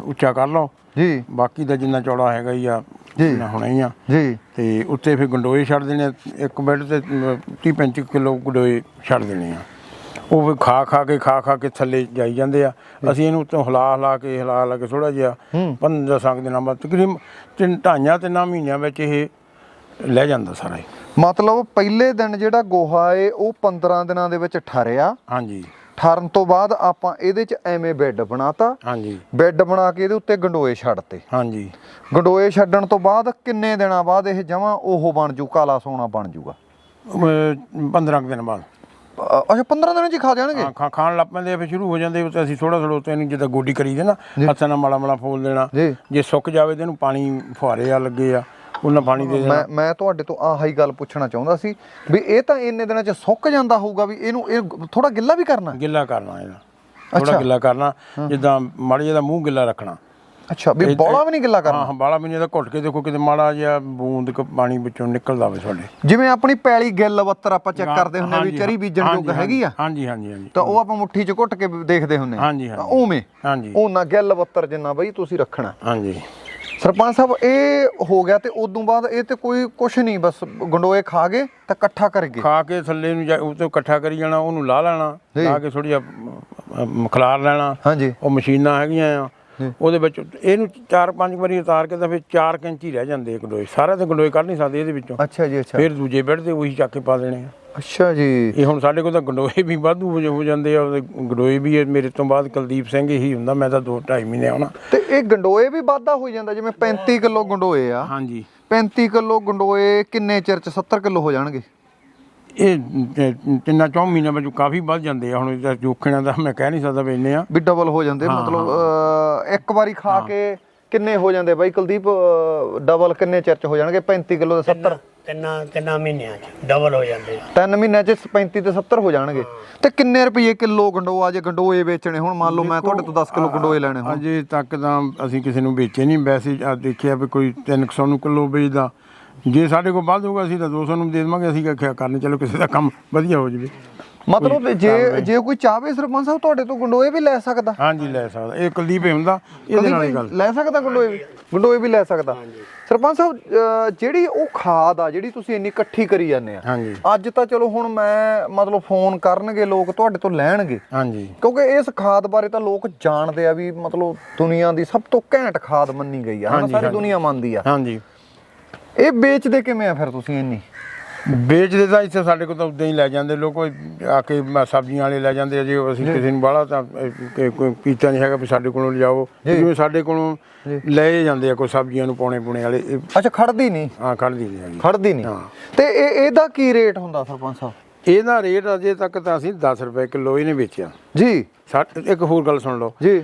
ਉੱਚਾ ਕਰ ਲਓ। ਜੀ। ਬਾਕੀ ਦਾ ਜਿੰਨਾ ਚੌੜਾ ਹੈਗਾ ਹੀ ਆ ਜੀ। ਹੋਣਾ ਹੀ ਆ। ਜੀ। ਤੇ ਉੱਤੇ ਫਿਰ ਗੰਡੋਏ ਛੱਡ ਦੇਣੇ। ਇੱਕ ਬੈੱਡ ਤੇ 30-35 ਕਿਲੋ ਗੰਡੋਏ ਛੱਡ ਦੇਣੇ ਆ। ਉਹ ਵੀ ਖਾ ਖਾ ਕੇ ਖਾ ਖਾ ਕੇ ਥੱਲੇ ਜਾਈ ਜਾਂਦੇ ਆ। ਅਸੀਂ ਇਹਨੂੰ ਉੱਤੋਂ ਹਿਲਾ ਹਿਲਾ ਕੇ ਹਿਲਾ ਹਿਲਾ ਕੇ ਥੋੜਾ ਜਿਹਾ ਹੂੰ। 15 ਸੰਗ ਦਿਨਾਂ ਬਾਅਦ ਤਕਰੀਬਨ ਤਿੰਨ ਢਾਈਆਂ ਤਿੰਨਾਂ ਮਹੀਨਿਆਂ ਵਿੱਚ ਇਹ ਲੈ ਜਾਂਦਾ ਸਾਰਾ ਹੀ। ਮਤਲਬ ਪਹਿਲੇ ਦਿਨ ਜਿਹੜਾ ਗੋਹਾ ਏ ਉਹ 15 ਦਿਨਾਂ ਦੇ ਵਿੱਚ ਠਰਿਆ। ਹਾਂਜੀ। ਠਰਨ ਤੋਂ ਬਾਅਦ ਆਪਾਂ ਇਹਦੇ 'ਚ ਐਵੇਂ ਬੈੱਡ ਬਣਾਤਾ। ਹਾਂਜੀ। ਬੈੱਡ ਬਣਾ ਕੇ ਇਹਦੇ ਉੱਤੇ ਗੰਡੋਏ ਛੱਡਤੇ। ਹਾਂਜੀ। ਗੰਡੋਏ ਛੱਡਣ ਤੋਂ ਬਾਅਦ ਕਿੰਨੇ ਦਿਨਾਂ ਬਾਅਦ ਇਹ ਜਮਾਂ ਉਹ ਬਣ ਜੂ ਕਾਲਾ ਸੋਨਾ ਬਣ ਜੂਗਾ? ਅਮ 15 ਕੁ ਦਿਨ ਬਾਅਦ। ਅੱਛਾ 15 ਦਿਨਾਂ 'ਚ ਹੀ ਖਾ ਜਾਣਗੇ? ਹਾਂ, ਖਾਣ ਲੱਗ ਪੈਂਦੇ ਫਿਰ ਸ਼ੁਰੂ ਹੋ ਜਾਂਦੇ ਤੇ ਅਸੀਂ ਥੋੜਾ ਥੋੜਾ ਉੱਤੇ ਇਹਨੂੰ ਜਿੱਦਾਂ ਗੋਡੀ ਕਰੀਦੇ ਨਾ ਹੱਥਾਂ ਨਾਲ ਮਾੜਾ ਮਾੜਾ ਫੋਲ ਦੇਣਾ। ਜੀ। ਜੇ ਸੁੱਕ ਜਾਵੇ ਤੇ ਇਹਨੂੰ ਪਾਣੀ ਫੁਹਾਰੇ ਆ ਲੱਗੇ ਆ। ਉਹਨਾਂ ਪਾਣੀ ਦੇ ਦੇਣਾ। ਮੈਂ ਮੈਂ ਤੁਹਾਡੇ ਤੋਂ ਆਹ ਹੀ ਗੱਲ ਪੁੱਛਣਾ ਚਾਹੁੰਦਾ ਸੀ ਵੀ ਇਹ ਤਾਂ ਇੰਨੇ ਦਿਨਾਂ 'ਚ ਸੁੱਕ ਜਾਂਦਾ ਹੋਊਗਾ ਵੀ ਇਹਨੂੰ ਇਹ ਥੋੜਾ ਗਿੱਲਾ ਵੀ ਕਰਨਾ? ਗਿੱਲਾ ਕਰਨਾ ਇਹਦਾ। ਥੋੜਾ ਗਿੱਲਾ ਕਰਨਾ ਜਿੱਦਾਂ ਮਾੜਾ ਜਿਹਾ ਦਾ ਮੂੰਹ ਗਿੱਲਾ ਰੱਖਣਾ। ਅੱਛਾ ਵੀ ਬੋਲਾ ਵੀ ਨਹੀਂ ਗਿੱਲਾ ਕਰਨਾ? ਹਾਂ ਬਾਲਾ ਵੀ ਨਹੀਂ ਇਹਦਾ ਘੁੱਟ ਕੇ ਦੇਖੋ ਕਿਤੇ ਮਾੜਾ ਜਿਹਾ ਬੂੰਦ ਕੁ ਪਾਣੀ ਵਿੱਚੋਂ ਨਿਕਲਦਾ ਹੋਵੇ ਤੁਹਾਡੇ ਜਿਵੇਂ ਆਪਣੀ ਪੈਲੀ ਗਿੱਲ ਵੱਤਰ ਆਪਾਂ ਚੈੱਕ ਕਰਦੇ ਹੁੰਨੇ ਵੀ ਚਰੀ ਬੀਜਣ ਯੋਗ ਹੈਗੀ ਆ। ਹਾਂਜੀ ਹਾਂਜੀ ਹਾਂਜੀ। ਤਾਂ ਉਹ ਆਪਾਂ ਮੁੱਠੀ 'ਚ ਘੁੱਟ ਕੇ ਦੇਖਦੇ ਹੁੰਨੇ ਹਾਂਜੀ, ਹਾਂਜੀ। ਉਵੇਂ। ਹਾਂਜੀ। ਉਹਨਾਂ ਗਿੱਲ ਵੱਤਰ ਜਿੰਨਾ ਬਈ ਤੁਸੀਂ ਰੱਖਣਾ। ਹਾਂਜੀ। ਸਰਪੰਚ ਸਾਹਿਬ ਇਹ ਹੋ ਗਿਆ ਤੇ ਉਦੋਂ ਬਾਅਦ ਇਹ ਤੇ ਕੋਈ ਕੁਛ ਨਹੀਂ ਬਸ ਗੰਡੋਏ ਖਾ ਗਏ ਤਾਂ ਇਕੱਠਾ ਕਰ ਗਏ। ਖਾ ਕੇ ਥੱਲੇ ਨੂੰ ਜਾ- ਉਹ ਤੋਂ ਇਕੱਠਾ ਕਰੀ ਜਾਣਾ ਉਹਨੂੰ ਲਾ ਲੈਣਾ। ਲਾ ਕੇ ਥੋੜੀ ਜਿਹਾ ਅਮ, ਖਿਲਾਰ ਲੈਣਾ। ਹਾਂਜੀ। ਉਹ ਮਸ਼ੀਨਾਂ ਹੈਗੀਆਂ ਆ ਉਹਦੇ ਵਿੱਚ ਇਹਨੂੰ ਚਾਰ ਪੰਜ ਵਾਰੀ ਉਤਾਰ ਕੇ ਤਾਂ ਫਿਰ 4 ਕੈਂਚੀ ਰਹਿ ਜਾਂਦੇ ਗੰਡੋਏ ਸਾਰੇ ਤੇ ਗੰਡੋਏ ਕੱਢ ਨਹੀਂ ਸਕਦੇ ਇਹਦੇ ਵਿੱਚੋਂ। ਅੱਛਾ ਜੀ ਅੱਛਾ। ਫਿਰ ਦੂਜੇ ਬੈੱਡ ਤੇ ਉਹੀ ਚੱਕ ਕੇ ਪਾ ਦੇਣੇ ਆ। ਅੱਛਾ ਜੀ। ਇਹ ਹੁਣ ਸਾਡੇ ਕੋਲ ਤਾਂ ਗੰਡੋਏ ਵੀ ਵਾਧੂ ਹੋ ਜਾਂਦੇ ਆ ਗੰਡੋਏ ਵੀ ਮੇਰੇ ਤੋਂ ਬਾਅਦ ਕੁਲਦੀਪ ਸਿੰਘ ਹੀ ਹੁੰਦਾ ਮੈਂ ਤਾਂ 2 2.5 ਮਹੀਨੇ ਆਉਣਾ। ਤੇ ਇਹ ਗੰਡੋਏ ਵੀ ਵਾਧਾ ਹੋ ਜਾਂਦਾ ਜਿਵੇਂ 35 ਕਿਲੋ ਗੰਡੋਏ ਆ। ਹਾਂਜੀ। 35 ਕਿਲੋ ਗੰਡੋਏ ਕਿੰਨੇ ਚਿਰ ਚ? 70 ਕਿਲੋ ਹੋ ਜਾਣਗੇ। ਇਹ ਤਿੰਨਾਂ ਚੌਂ ਮਹੀਨਿਆਂ ਵਿੱਚ ਕਾਫੀ ਵੱਧ ਜਾਂਦੇ ਆ। ਹੁਣ ਇਹਦਾ ਜੋਖਣਾ ਦਾ ਮੈਂ ਕਹਿ ਨਹੀਂ ਸਕਦਾ ਵੀ ਇੰਨੇ ਆ। ਵੀ ਡਬਲ ਹੋ ਜਾਂਦੇ। ਮਤਲਬ ਇੱਕ ਵਾਰੀ ਖਾ ਕੇ ਕਿੰਨੇ ਹੋ ਜਾਂਦੇ? ਬਾਈ ਕੁਲਦੀਪ ਡਬਲ ਕਿੰਨੇ ਚਿਰ ਚ ਹੋ ਜਾਣਗੇ? 35 ਕਿਲੋ ਦੇ 70 ਤਿੰਨਾਂ ਤਿੰਨਾਂ ਮਹੀਨਿਆਂ 'ਚ ਡਬਲ ਹੋ ਜਾਂਦੇ। ਤਿੰਨ ਮਹੀਨਿਆਂ ਚ 35 ਤੇ 70 ਹੋ ਜਾਣਗੇ। ਤੇ ਕਿੰਨੇ ਰੁਪਏ ਕਿਲੋ ਗੰਡੋਆ ਜੇ ਗੰਡੋਏ ਵੇਚਣੇ? ਹੁਣ ਮੰਨ ਲਓ ਮੈਂ ਤੁਹਾਡੇ ਤੋਂ 10 ਕਿਲੋ ਗੰਡੋਏ ਲੈਣੇ ਹੋਣ। ਅਜੇ ਤੱਕ ਤਾਂ ਅਸੀਂ ਕਿਸੇ ਨੂੰ ਵੇਚੇ ਨਹੀਂ। ਵੈਸੇ ਆ ਦੇਖਿਆ ਵੀ ਕੋਈ 300 ਨੂੰ ਕਿਲੋ ਵੇਚਦਾ। ਜੇ ਸਾਡੇ ਕੋਲ ਵੱਧ ਹੋਊਗਾ ਅਸੀਂ ਤਾਂ 200 ਨੂੰ ਦੇ ਦੇਵਾਂਗੇ ਅਸੀਂ ਕਿਹਾ ਕਰਨੇ ਚਲੋ ਕਿਸੇ ਦਾ ਕੰਮ ਵਧੀਆ ਹੋ ਜਵੇ। ਮਤਲਬ ਜੇ ਜੇ ਕੋਈ ਚਾਹਵੇ ਸਰਪੰਚ ਸਾਹਿਬ ਤੁਹਾਡੇ ਤੋਂ ਗੰਡੋਏ ਵੀ ਲੈ ਸਕਦਾ। ਹਾਂਜੀ ਲੈ ਸਕਦਾ। ਇਹ ਕੁਲਦੀਪ ਹੀ ਹੁੰਦਾ ਇਹਦੇ ਨਾਲ ਹੀ ਗੱਲ। ਲੈ ਸਕਦਾ ਗੰਡੋਏ ਵੀ? ਗੰਡੋਏ ਵੀ ਲੈ ਸਕਦਾ। ਸਰਪੰਚ ਸਾਹਿਬ ਜਿਹੜੀ ਉਹ ਖਾਦ ਆ ਜਿਹੜੀ ਤੁਸੀਂ ਇੰਨੀ ਇਕੱਠੀ ਕਰੀ ਜਾਂਦੇ ਆ ਹਾਂਜੀ। ਅੱਜ ਤਾਂ ਚਲੋ ਹੁਣ ਮੈਂ ਮਤਲਬ ਫੋਨ ਕਰਨਗੇ ਲੋਕ ਤੁਹਾਡੇ ਤੋਂ ਲੈਣਗੇ। ਹਾਂਜੀ। ਕਿਉਂਕਿ ਇਸ ਖਾਦ ਬਾਰੇ ਤਾਂ ਲੋਕ ਜਾਣਦੇ ਆ ਵੀ ਮਤਲਬ ਦੁਨੀਆ ਦੀ ਸਭ ਤੋਂ ਘੈਂਟ ਖਾਦ ਮੰਨੀ ਗਈ ਆ ਹਨਾ ਸਾਰੀ। ਦੁਨੀਆ ਮੰਨਦੀ ਆ। ਹਾਂਜੀ। ਇਹ ਵੇਚਦੇ ਕਿਵੇਂ ਆ ਫਿਰ ਤੁਸੀਂ ਇੰਨੀ? ਵੇਚਦੇ ਤਾਂ ਇੱਥੇ ਸਾਡੇ ਕੋਲ ਤਾਂ ਉਦਾਂ ਹੀ ਲੈ ਜਾਂਦੇ ਲੋਕ ਆ ਕੇ ਸਬਜ਼ੀਆਂ ਵਾਲੇ ਲੈ ਜਾਂਦੇ ਆ ਜੇ ਅਸੀਂ ਕਿਸੇ ਨੂੰ ਬਾਹਲਾ ਤਾਂ ਕੋਈ ਪੀਤਾ ਨਹੀਂ ਹੈਗਾ ਵੀ ਸਾਡੇ ਕੋਲੋਂ ਲਿਜਾਓ ਜਿਵੇਂ ਸਾਡੇ ਕੋਲੋਂ ਲੈ ਜਾਂਦੇ ਆ ਕੋਈ ਸਬਜ਼ੀਆਂ ਨੂੰ ਪਾਉਣੇ ਪੁਣੇ ਵਾਲੇ। ਅੱਛਾ ਖੜਦੀ ਨਹੀਂ? ਹਾਂ ਕੱਢ ਦੀ ਨਹੀਂ ਖੜਦੀ ਨਹੀਂ? ਹਾਂ। ਤੇ ਇਹ ਇਹਦਾ ਕੀ ਰੇਟ ਹੁੰਦਾ ਸਰਪੰਚ ਸਾਹਿਬ? ਇਹਦਾ ਰੇਟ ਅਜੇ ਤੱਕ ਤਾਂ ਅਸੀਂ 10 ਰੁਪਏ ਕਿਲੋ ਇਹਨੇ ਵੇਚਿਆ। ਜੀ। ਇੱਕ ਹੋਰ ਗੱਲ ਸੁਣ ਲਓ। ਜੀ।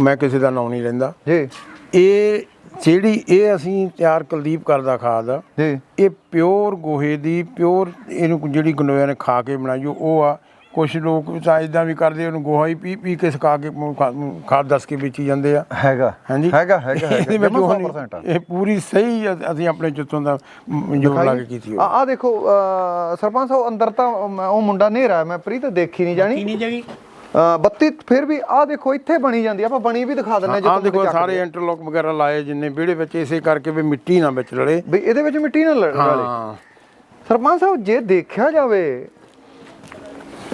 ਮੈਂ ਕਿਸੇ ਦਾ ਨਾਂ ਨਹੀਂ ਲੈਂਦਾ। ਜੀ। ਇਹ ਜਿਹੜੀ ਇਹ ਅਸੀਂ ਤਿਆਰ ਕੁਲਦੀਪ ਕਰਦਾ ਖਾਦ ਇਹ ਪਿਓਰ ਗੋਹੇ ਦੀ ਪਿਓਰ ਇਹਨੂੰ ਜਿਹੜੀ ਗੰਡੋਇਆ ਨੇ ਖਾ ਕੇ ਬਣਾਈ ਉਹ ਆ। ਕੁਝ ਲੋਕ ਤਾਂ ਇਦਾਂ ਵੀ ਕਰਦੇ ਉਹਨੂੰ ਗੋਹਾ ਹੀ ਪੀ ਪੀ ਕੇ ਸੁਕਾ ਕੇ ਖਾਦ ਦੱਸ ਕੇ ਵੇਚੀ ਜਾਂਦੇ ਆ। ਹੈਗਾ। ਹਾਂਜੀ। ਹੈਗਾ ਹੈਗਾ ਇਹਦੇ ਵਿੱਚ 100% ਇਹ ਪੂਰੀ ਸਹੀ ਅਸੀਂ ਆਪਣੇ ਜਿੱਤੋਂ ਦਾ ਜੋੜ ਲਾ ਕੇ ਕੀਤੀ ਆ ਆ ਦੇਖੋ ਸਰਪੰਚ ਸਾਹਿਬ ਅੰਦਰ ਤਾਂ ਉਹ ਮੁੰਡਾ ਨੇਰਾ ਮੈਂ ਪ੍ਰੀਤ ਦੇਖੀ ਨਹੀਂ ਜਾਣੀ। ਨਹੀਂ ਜਾਣੀ। 32 ਫਿਰ ਵੀ ਆਹ ਦੇਖੋ ਇੱਥੇ ਬਣੀ ਜਾਂਦੀ ਆਪਾਂ ਬਣੀ ਵੀ ਦਿਖਾ ਦਿੰਨੇ ਜਦੋਂ ਆ ਦੇਖੋ ਸਾਰੇ ਇੰਟਰਲੋਕ ਵਗੈਰਾ ਲਾਏ ਜਿੰਨੇ ਵਿਹੜੇ ਵਿੱਚ ਇਸੇ ਕਰਕੇ ਵੀ ਮਿੱਟੀ ਨਾ ਵਿੱਚ ਲੜੇ। ਵੀ ਇਹਦੇ ਵਿੱਚ ਮਿੱਟੀ ਨਾ ਲੜੇ ਹਾਂ। ਸਰਪੰਚ ਸਾਹਿਬ ਜੇ ਦੇਖਿਆ ਜਾਵੇ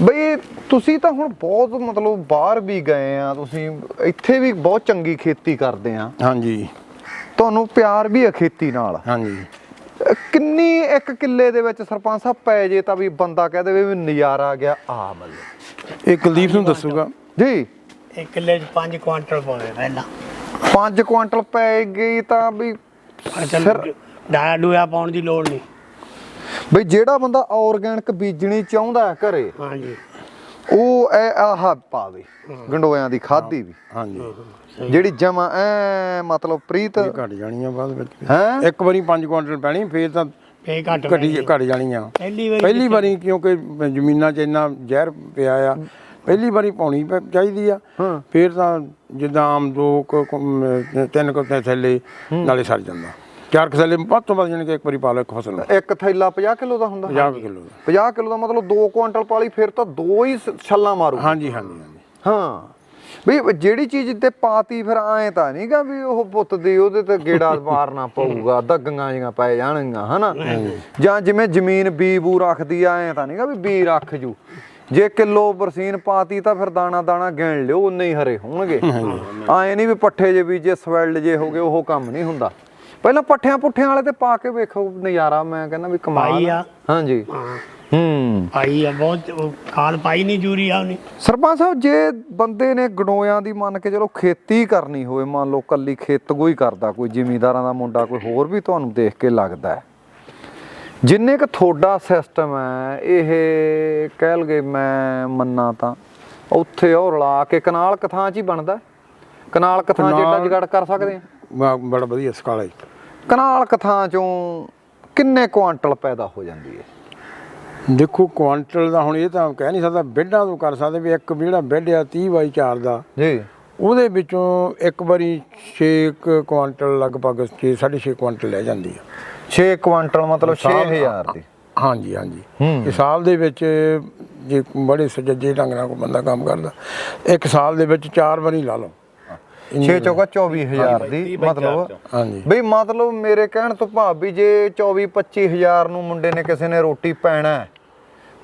ਬਈ ਤੁਸੀਂ ਤਾਂ ਹੁਣ ਬਹੁਤ ਮਤਲਬ ਬਾਹਰ ਵੀ ਗਏ ਆ ਤੁਸੀਂ ਇੱਥੇ ਵੀ ਬਹੁਤ ਚੰਗੀ ਖੇਤੀ ਕਰਦੇ ਆ। ਹਾਂਜੀ। ਤੁਹਾਨੂੰ ਪਿਆਰ ਵੀ ਆ ਖੇਤੀ ਨਾਲ। ਹਾਂਜੀ। ਕਿੰਨੀ ਇੱਕ ਕਿੱਲੇ ਦੇ ਵਿੱਚ ਸਰਪੰਚ ਸਾਹਿਬ ਪੈ ਜੇ ਤਾਂ ਵੀ ਬੰਦਾ ਕਹਦੇ ਵੀ ਨਜ਼ਾਰਾ ਗਿਆ ਆ ਮਤਲਬ ਇਹ ਕੁਲਦੀਪ ਨੂੰ ਦੱਸੂਗਾ। ਜੀ। ਇੱਕ ਕਿੱਲੇ 'ਚ 5 ਕੁਆਂਟਲ ਪਵੇ ਪਹਿਲਾਂ। 5 ਕੁਆਂਟਲ ਪੈ ਗਈ ਤਾਂ ਵੀ ਅਸਲ ਡਾਇਆ ਡੂਆ ਪਾਉਣ ਦੀ ਲੋੜ ਨਹੀਂ। ਬਈ ਜਿਹੜਾ ਬੰਦਾ ਆਰਗੈਨਿਕ ਬੀਜਣੀ ਚਾਹੁੰਦਾ ਹੈ ਘਰੇ ਹਾਂਜੀ। ਉਹ ਐ ਆਹ ਪਾਵੇ ਗੰਡੋਇਆਂ ਦੀ ਖਾਦੀ ਵੀ। ਹਾਂਜੀ। ਜਿਹੜੀ ਜਮਾ ਐ ਮਤਲਬ ਪ੍ਰੀਤ ਇਹ ਘਟ ਜਾਣੀਆਂ ਬਾਅਦ ਵਿੱਚ। ਹੈ? ਇੱਕ ਵਾਰੀ 5 ਕੁਇੰਟਲ ਪੈਣੀ ਫੇਰ ਤਾਂ ਫੇ ਘੱਟ ਘਟੀ ਪੈਂਦੀ। ਘਟ ਜਾਣੀਆਂ। ਪਹਿਲੀ ਵਾਰੀ ਪਹਿਲੀ ਵਾਰੀ ਕਿਉਂਕਿ ਜ਼ਮੀਨਾਂ 'ਚ ਇੰਨਾ ਜ਼ਹਿਰ ਪਿਆ ਆ ਪਹਿਲੀ ਵਾਰੀ ਪਾਉਣੀ ਪੈ- ਚਾਹੀਦੀ ਆ। ਫੇਰ ਤਾਂ ਜਿੱਦਾਂ ਆਮ ਦੋ ਕੁ- ਕੁ- ਅਮ, ਤਿੰਨ ਕੁ ਥੈਲੇ ਨਾਲੇ ਸਰ ਜਾਂਦਾ। ਚਾਰ ਕੁ ਥੈਲੇ ਵੱਧ ਤੋਂ ਵੱਧ ਜਾਣੀ ਕਿ ਇੱਕ ਵਾਰੀ ਪਾ ਲਓ ਇੱਕ ਫਸਲ ਨੂੰ। ਇੱਕ ਥੈਲਾ 50 ਕਿਲੋ ਦਾ ਹੁੰਦਾ। 50 ਕਿਲੋ ਦਾ। 50 ਕਿਲੋ ਦਾ ਮਤਲਬ 2 ਕੁਆਂਟਲ ਪਾਲੀ ਫਿਰ ਤਾਂ ਦੋ ਹੀ ਸ- ਛੱਲਾਂ ਮਾਰੂ ਹਾਂਜੀ ਹਾਂਜੀ ਹਾਂਜੀ। ਹਾਂ। ਵੀ ਜਿਹੜੀ ਚੀਜ਼ ਤੇ ਪਾਤੀ ਫਿਰ ਐ ਤਾਂ ਨਹੀਂਗਾ ਵੀ ਉਹ ਪੁੱਤ ਦੀ ਉਹਦੇ ਤੇ ਗੇੜਾ ਮਾਰਨਾ ਪਊਗਾ ਦੱਗੀਆਂ ਜੀਆਂ ਪੈ ਜਾਣਗੀਆਂ ਹਨਾ? ਜਾਂ ਜਿਵੇਂ ਜ਼ਮੀਨ ਬੀ ਬੂ ਰੱਖਦੀ ਆ ਐ ਤਾਂ ਨਹੀਂਗਾ ਵੀ ਬੀ ਰੱਖ ਜੂ। ਜੇ ਕਿਲੋ ਬਰਸੀਨ ਪਾਤੀ ਤਾਂ ਫਿਰ ਦਾਣਾ ਦਾਣਾ ਗਿਣ ਲਿਓ ਉਨੇ ਹੀ ਹਰੇ ਹੋਣਗੇ। ਐ ਨਹੀਂ ਵੀ ਪੱਠੇ ਜੇ ਬੀਜੇ ਸਵੈਲਡ ਜੇ ਹੋਗੇ ਉਹ ਕੰਮ ਨਹੀਂ ਹੁੰਦਾ। ਪਹਿਲਾਂ ਪੱਠਿਆਂ ਪੁੱਠਿਆਂ ਵਾਲੇ ਤੇ ਪਾ ਕੇ ਵੇਖੋ ਨਜ਼ਾਰਾ ਮੈਂ ਕਹਿੰਦਾ ਵੀ ਕਮਾਲ ਆ। ਆ। ਹਾਂਜੀ। ਹਾਂ। ਪਾਈ ਆ ਬਹੁਤ ਖਾਲ ਪਾਈ ਨਹੀਂ ਜੂਰੀ ਆ ਉਹਨੇ। ਸਰਪੰਚ ਸਾਹਿਬ ਜੇ ਬੰਦੇ ਨੇ ਗਣੋਇਆਂ ਦੀ ਮੰਨ ਕੇ ਚਲੋ ਖੇਤੀ ਕਰਨੀ ਹੋਵੇ ਮੰਨ ਲਓ ਕੱਲੀ ਖੇਤਗੋ ਹੀ ਕਰਦਾ ਕੋਈ ਜ਼ਿਮੀਂਦਾਰਾਂ ਦਾ ਮੁੰਡਾ ਕੋਈ ਹੋਰ ਵੀ ਤੁਹਾਨੂੰ ਦੇਖ ਕੇ ਲੱਗਦਾ ਹੈ। ਜਿੰਨੇ ਕ ਤੁਹਾਡਾ ਸਿਸਟਮ ਹੈ ਇਹ ਕਹਿ ਲਗੇ ਮੈਂ ਮੰਨਾ ਤਾਂ ਉੱਥੇ ਉਹ ਰਲਾ ਕੇ ਕਨਾਲ ਕਥਾਂ ਚ ਹੀ ਬਣਦਾ। ਕਨਾਲ ਕਥਾਂ ਜਿਹੜਾ ਜਗੜ ਕਰ ਸਕਦੇ ਆ। ਬੜਾ ਵਧੀਆ ਸਕਾਲਾ ਜੀ। ਕਨਾਲ ਕਥਾਂ ਚੋਂ ਕਿੰਨੇ ਕੁਆਂਟਲ ਪੈਦਾ ਹੋ ਜਾਂਦੀ ਹੈ? ਦੇਖੋ ਕੁਆਂਟਲ ਦਾ ਹੁਣ ਇਹ ਤਾਂ ਕਹਿ ਨਹੀਂ ਸਕਦਾ ਬੈੱਡਾਂ ਤੋਂ ਕਰ ਸਕਦੇ ਵੀ ਇੱਕ ਜਿਹੜਾ ਬੈੱਡ ਆ 30 ਬਾਈ 4 ਦਾ। ਜੀ। ਉਹਦੇ ਵਿੱਚੋਂ ਇੱਕ ਵਾਰੀ 6 ਕੁਆਂਟਲ ਲਗਭਗ 6 6.5 ਕੁਆਂਟਲ ਲੈ ਜਾਂਦੀ ਆ। 6 ਕੁਆਂਟਲ ਮਤਲਬ ਸਾਲ- 6000 ਦੀ। ਹਾਂਜੀ ਹਾਂਜੀ। ਇਹ ਸਾਲ ਦੇ ਵਿੱਚ ਜੇ ਬੜੇ ਸੁਜੱਜੇ ਢੰਗ ਨਾਲ ਕੋਈ ਬੰਦਾ ਕੰਮ ਕਰਦਾ ਇੱਕ ਸਾਲ ਦੇ ਵਿੱਚ ਚਾਰ ਵਾਰੀ ਲਾ ਲਓ। 6 ਚੌਕਾ 24000 ਦੀ ਮਤਲਬ। ਹਾਂਜੀ। ਬਈ ਮਤਲਬ ਮੇਰੇ ਕਹਿਣ ਤੋਂ ਭਾਵ ਵੀ ਜੇ 24 25000 ਨੂੰ ਮੁੰਡੇ ਨੇ ਕਿਸੇ ਨੇ ਰੋਟੀ ਪੈਣਾ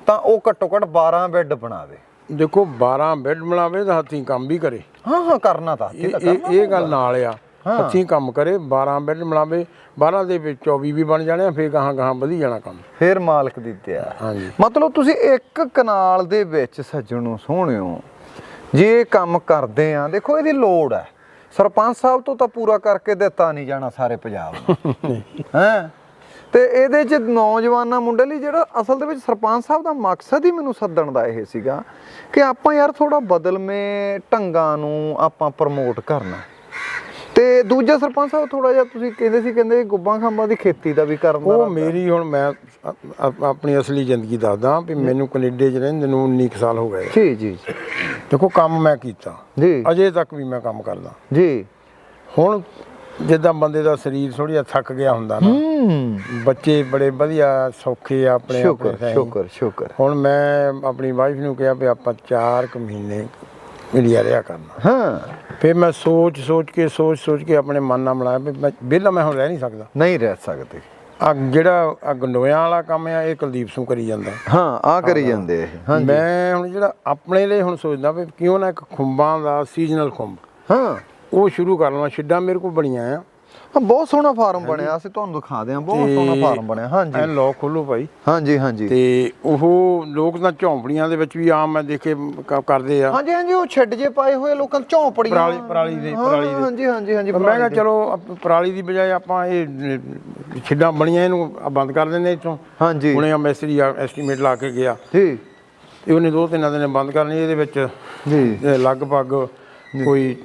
ਤਾਂ ਉਹ ਘੱਟੋ ਘੱਟ 12 ਬੈੱਡ ਬਣਾਵੇ। ਦੇਖੋ 12 ਬੈੱਡ ਬਣਾਵੇ ਤਾਂ ਹੱਥੀਂ ਕੰਮ ਵੀ ਕਰੇ। ਹਾਂ ਹਾਂ ਕਰਨਾ ਤਾਂ ਇਹ ਇਹ ਇਹ ਗੱਲ ਨਾਲ ਆ। ਹੱਥੀਂ ਕੰਮ ਕਰੇ 12 ਬੈੱਡ ਬਣਾਵੇ। 12 ਦੇ ਵਿੱਚ 24 ਵੀ ਬਣ ਜਾਣੇ ਆ, ਫੇਰ ਗਾਹਾਂ ਗਾਹਾਂ ਵਧੀ ਜਾਣਾ ਕੰਮ। ਫੇਰ ਮਾਲਕ ਦੀ ਦਿਆ ਹਾਂਜੀ। ਮਤਲਬ ਤੁਸੀਂ ਇੱਕ ਕਨਾਲ ਦੇ ਵਿੱਚ ਸੱਜਣੋ ਸੋਹਣਿਓ ਜੇ ਕੰਮ ਕਰਦੇ ਆ ਦੇਖੋ ਇਹਦੀ ਲੋੜ ਹੈ। ਸਰਪੰਚ ਸਾਹਿਬ ਤੋਂ ਤਾਂ ਪੂਰਾ ਕਰਕੇ ਦਿੱਤਾ ਨਹੀਂ ਜਾਣਾ ਸਾਰੇ ਪੰਜਾਬ ਨੂੰ। ਹੈ? ਤੇ ਇਹਦੇ ਚ ਨੌਜਵਾਨਾਂ ਮੁੰਡੇ ਲਈ ਜਿਹੜਾ ਅਸਲ ਦੇ ਵਿੱਚ ਸਰਪੰਚ ਸਾਹਿਬ ਦਾ ਮਕਸਦ ਹੀ ਮੈਨੂੰ ਸੱਦਣ ਦਾ ਇਹ ਸੀਗਾ ਕਿ ਆਪਾਂ ਯਾਰ ਥੋੜਾ ਬਦਲਵੇਂ ਢੰਗਾਂ ਨੂੰ ਆਪਾਂ ਪ੍ਰਮੋਟ ਕਰਨਾ। ਤੇ ਦੂਜਾ ਸਰਪੰਚ ਸਾਹਿਬ ਥੋੜਾ ਜਿਹਾ ਤੁਸੀਂ ਕਹਿੰਦੇ ਸੀ ਕਹਿੰਦੇ ਗੁੱਬਾਂ ਖਾਂਬਾਂ ਦੀ ਖੇਤੀ ਦਾ ਵੀ ਕਰਨ ਦਾ ਉਹ। ਮੇਰੀ ਹੁਣ ਮੈਂ ਆਪਣੀ ਅਸਲੀ ਜ਼ਿੰਦਗੀ ਦੱਸਦਾ ਵੀ ਮੈਨੂੰ ਕੈਨੇਡਾ 'ਚ ਰਹਿੰਦੇ ਨੂੰ 19 ਕੁ ਸਾਲ ਹੋ ਗਏ ਜੀ ਜੀ। ਦੇਖੋ ਕੰਮ ਮੈਂ ਕੀਤਾ। ਜੀ। ਅਜੇ ਤੱਕ ਵੀ ਮੈਂ ਕੰਮ ਕਰਦਾ। ਜੀ। ਹੁਣ ਜਿੱਦਾਂ ਬੰਦੇ ਦਾ ਸਰੀਰ ਥੋੜੀ ਜਿਹਾ ਥੱਕ ਗਿਆ ਹੁੰਦਾ ਨਾ ਬੱਚੇ ਬੜੇ ਵਧੀਆ ਸੌਖੇ ਆਪਣੇ ਸ਼ੁਕਰ ਆਪਣੇ। ਸ਼ੁਕਰ ਸ਼ੁਕਰ। ਹੁਣ ਮੈਂ ਆਪਣੀ ਵਾਈਫ ਨੂੰ ਕਿਹਾ ਵੀ ਆਪਾਂ 4 ਕੁ ਮਹੀਨੇ ਇੰਡੀਆ ਰਿਹਾ ਕਰਨਾ ਹਾਂ। ਫਿਰ ਮੈਂ ਸੋਚ ਸੋਚ ਕੇ ਸੋਚ ਸੋਚ ਕੇ ਆਪਣੇ ਮਨ ਨਾਲ ਬਣਾਇਆ ਵੀ ਮੈਂ ਵਿਹਲਾ ਮੈਂ ਹੁਣ ਰਹਿ ਨਹੀਂ ਸਕਦਾ। ਨਹੀਂ ਰਹਿ ਸਕਦੇ। ਆ ਜਿਹੜਾ ਆ ਗੰਡੋਇਆਂ ਵਾਲਾ ਕੰਮ ਆ ਇਹ ਕੁਲਦੀਪ ਸਿੰਘ ਕਰੀ ਜਾਂਦਾ। ਹਾਂ ਆ ਕਰੀ ਜਾਂਦੇ ਇਹ। ਮੈਂ ਹੁਣ ਜਿਹੜਾ ਆਪਣੇ ਲਈ ਹੁਣ ਸੋਚਦਾ ਵੀ ਕਿਉਂ ਨਾ ਇੱਕ ਖੁੰਬਾਂ ਦਾ ਸੀਜ਼ਨਲ ਖੁੰਬ। ਹਾਂ। ਉਹ ਸ਼ੁਰੂ ਕਰ ਲਵਾਂ ਛਿੱਡਾਂ ਮੇਰੇ ਕੋਲ ਬਣੀਆਂ ਆ। ਹਾਂ ਬਹੁਤ ਸੋਹਣਾ ਫਾਰਮ ਬਣਿਆ ਅਸੀਂ ਤੁਹਾਨੂੰ ਦਿਖਾ ਦਿਆਂ ਬਹੁਤ ਸੋਹਣਾ ਫਾਰਮ ਬਣਿਆ ਹਾਂਜੀ। ਐ ਲੋਕ ਖੋਲੋ ਭਾਈ। ਹਾਂਜੀ ਹਾਂਜੀ। ਤੇ ਉਹ ਲੋਕ ਤਾਂ ਝੌਂਪੜੀਆਂ ਦੇ ਵਿੱਚ ਵੀ ਆਮ ਮੈਂ ਦੇਖੇ ਕਰਦੇ ਆ। ਹਾਂਜੀ ਹਾਂਜੀ ਉਹ ਛੱਡ ਜੇ ਪਾਏ ਹੋਏ ਲੋਕਾਂ ਝੌਂਪੜੀਆਂ। ਪਰਾਲੀ ਪਰਾਲੀ ਦੇ ਪਰਾਲੀ ਦੇ। ਹਾਂਜੀ ਹਾਂਜੀ ਹਾਂਜੀ ਮੈਂ ਕਿਹਾ ਚਲੋ ਪਰਾਲੀ ਦੀ ਬਜਾਏ ਆਪਾਂ ਇਹ ਛਿੱਡਾਂ ਬਣੀਆਂ ਇਹਨੂੰ ਬੰਦ ਕਰ ਦਿੰਦੇ ਇੱਥੋਂ। ਹਾਂਜੀ। ਹੁਣੇ ਆ ਆ ਐਸਟੀਮੇਟ ਲਾ ਕੇ ਗਿਆ। ਜੀ। ਤੇ ਉਹਨੇ ਦੋ ਤਿੰਨ ਦਿਨ ਬੰਦ ਕਰਨੀ ਇਹਦੇ ਵਿੱਚ। ਜੀ। ਇਹ ਲਗਭਗ ਕੋਈ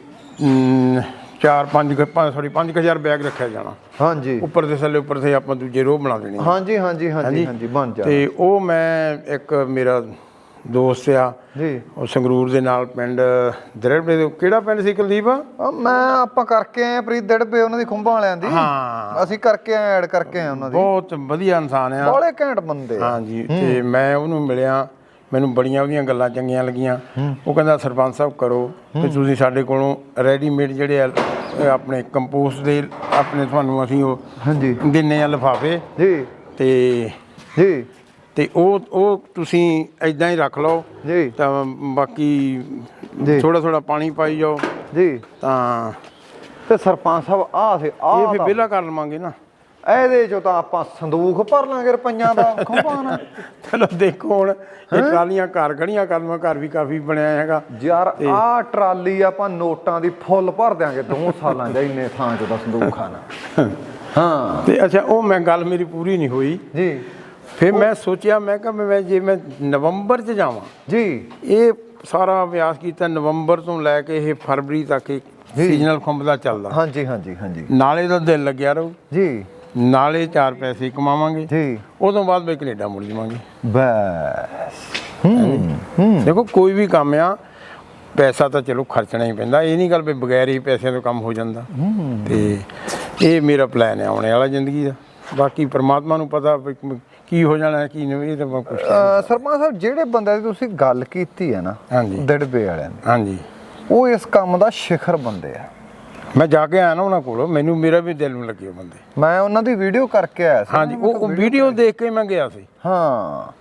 4 5 ਸੌਰੀ 5000 ਬੈਗ ਰੱਖਿਆ ਜਾਣਾ। ਹਾਂਜੀ। ਉੱਪਰ ਦੇ ਥੱਲੇ ਉੱਪਰ ਤੇ ਆਪਾਂ ਦੂਜੇ ਰੋਹ ਬਣਾ ਦੇਣੇ। ਹਾਂਜੀ ਹਾਂਜੀ ਹਾਂਜੀ ਹਾਂਜੀ ਬਣ ਜਾ ਤੇ ਉਹ ਮੈਂ ਇੱਕ ਮੇਰਾ ਦੋਸਤ ਆ ਜੀ। ਉਹ ਸੰਗਰੂਰ ਦੇ ਨਾਲ ਪਿੰਡ ਦਰੜਬੇ ਦੇ ਕਿਹੜਾ ਪਿੰਡ ਸੀ ਕੁਲਦੀਪ? ਮੈਂ ਆਪਾਂ ਕਰਕੇ ਆਏ ਪ੍ਰੀਤ ਦੜਬੇ ਉਹਨਾਂ ਦੀ ਖੁੰਭਾਂ ਵਾਲਿਆਂ ਦੀ। ਹਾਂ। ਅਸੀਂ ਕਰਕੇ ਆਏ ਐਡ ਕਰਕੇ ਆਏ ਉਹਨਾਂ ਦੀ। ਬਹੁਤ ਵਧੀਆ ਇਨਸਾਨ ਆ। ਬਾਲੇ ਘੈਂਟ ਬੰਦੇ ਹਾਂਜੀ ਤੇ ਮੈਂ ਉਹਨੂੰ ਮਿਲਿਆ ਮੈਨੂੰ ਬੜੀਆਂ ਉਹਦੀਆਂ ਗੱਲਾਂ ਚੰਗੀਆਂ ਲੱਗੀਆਂ। ਉਹ ਕਹਿੰਦਾ ਸਰਪੰਚ ਸਾਹਿਬ ਕਰੋ ਤੇ ਤੁਸੀਂ ਸਾਡੇ ਕੋਲੋਂ ਰੈਡੀਮੇਡ ਜਿਹੜੇ ਆ ਆਪਣੇ ਕੰਪੋਸਟ ਦੇ ਆਪਣੇ ਤੁਹਾਨੂੰ ਅਸੀਂ ਉਹ ਹਾਂਜੀ। ਦਿੰਨੇ ਆ ਲਿਫਾਫੇ ਜੀ। ਤੇ ਜੀ। ਤੇ ਉਹ ਉਹ ਤੁਸੀਂ ਐਦਾਂ ਹੀ ਰੱਖ ਲਓ ਜੀ। ਤਾਂ ਬਾਕੀ ਜੀ। ਥੋੜਾ ਥੋੜਾ ਪਾਣੀ ਪਾਈ ਜਾਓ। ਜੀ। ਤਾਂ ਤੇ ਸਰਪੰਚ ਸਾਹਿਬ ਆ ਸੇ ਆ ਇਹ ਫਿਰ ਵਿਹਲਾ ਕਰ ਲਵਾਂਗੇ ਨਾ। ਇਹਦੇ ਚੋਂ ਤਾਂ ਆਪਾਂ ਸੰਦੂਖ ਭਰ ਲਾਂਗੇ ਰੁਪਈਆਂ ਦਾ ਖੁੰਭਾਂ ਨਾਲ ਚਲੋ ਦੇਖੋ ਹੁਣ ਇਹ ਟਰਾਲੀਆਂ ਘਰ ਖੜੀਆਂ ਕਰਮਾਂ ਘਰ ਵੀ ਕਾਫੀ ਬਣਿਆ ਹੈਗਾ। ਯਾਰ ਆ ਟਰਾਲੀ ਆਪਾਂ ਨੋਟਾਂ ਦੀ ਫੁੱਲ ਭਰ ਦਿਆਂਗੇ 2 ਸਾਲਾਂ ਦਾ ਇੰਨੇ ਥਾਂ ਚ ਦਾ ਸੰਦੂਖ ਖਾਨਾ ਹਾਂ। ਤੇ ਅੱਛਾ ਉਹ ਮੈਂ ਗੱਲ ਮੇਰੀ ਪੂਰੀ ਨਹੀਂ ਹੋਈ। ਜੀ। ਫਿਰ ਮੈਂ ਸੋਚਿਆ ਮੈਂ ਕਿਹਾ ਵੀ ਮੈਂ ਜੇ ਮੈਂ ਨਵੰਬਰ 'ਚ ਜਾਵਾਂ ਜੀ। ਇਹ ਸਾਰਾ ਅਭਿਆਸ ਕੀਤਾ ਨਵੰਬਰ ਤੋਂ ਲੈ ਕੇ ਇਹ ਫਰਵਰੀ ਤੱਕ ਸੀਜ਼ਨਲ ਦਾ ਚੱਲਦਾ। ਹਾਂਜੀ ਹਾਂਜੀ ਹਾਂਜੀ। ਨਾਲੇ ਦਾ ਦਿਲ ਲੱਗਿਆ ਰਹੂ। ਜੀ। ਨਾਲੇ ਚਾਰ ਪੈਸੇ ਕਮਾਵਾਂਗੇ। ਜੀ। ਉਦੋਂ ਬਾਅਦ ਵੀ ਕੈਨੇਡਾ ਮੁੜ ਜਾਵਾਂਗੇ। ਬਸ। ਹੂੰ। ਦੇਖੋ ਕੋਈ ਵੀ ਕੰਮ ਆ ਪੈਸਾ ਤਾਂ ਚਲੋ ਖਰਚਣਾ ਹੀ ਪੈਂਦਾ। ਇਹ ਨਹੀਂ ਗੱਲ ਵੀ ਬਗੈਰ ਹੀ ਪੈਸਿਆਂ ਤੋਂ ਕੰਮ ਹੋ ਜਾਂਦਾ। ਤੇ ਇਹ ਮੇਰਾ ਪਲਾਨ ਹੈ ਆਉਣੇ ਵਾਲਾ ਜ਼ਿੰਦਗੀ ਦਾ। ਬਾਕੀ ਪ੍ਰਮਾਤਮਾ ਨੂੰ ਪਤਾ ਕੀ ਹੋ ਜਾਣਾ ਕੀ ਨਹੀਂ ਇਹ ਤਾਂ ਅਹ ਸਰਪੰਚ ਸਾਹਿਬ ਜਿਹੜੇ ਬੰਦੇ ਦੀ ਤੁਸੀਂ ਗੱਲ ਕੀਤੀ ਹੈ ਨਾ ਹਾਂਜੀ। ਦੜਬੇ ਵਾਲਿਆਂ ਦੀ ਹਾਂਜੀ। ਉਹ ਇਸ ਕੰਮ ਦਾ ਸ਼ਿਖਰ ਬੰਦੇ ਆ। ਮੈਂ ਜਾ ਕੇ ਆਇਆ ਨਾ ਉਹਨਾਂ ਕੋਲ ਮੈਨੂੰ ਮੇਰਾ ਵੀ ਦਿਲ ਨੂੰ ਲੱਗੇ ਉਹ ਬੰਦੇ। ਮੈਂ ਉਹਨਾਂ ਦੀ ਵੀਡੀਓ ਕਰਕੇ ਆਇਆ ਸੀ। ਹਾਂਜੀ ਉਹ ਵੀਡੀਓ ਦੇਖ ਕੇ ਮੈਂ ਗਿਆ ਸੀ। ਹਾਂ।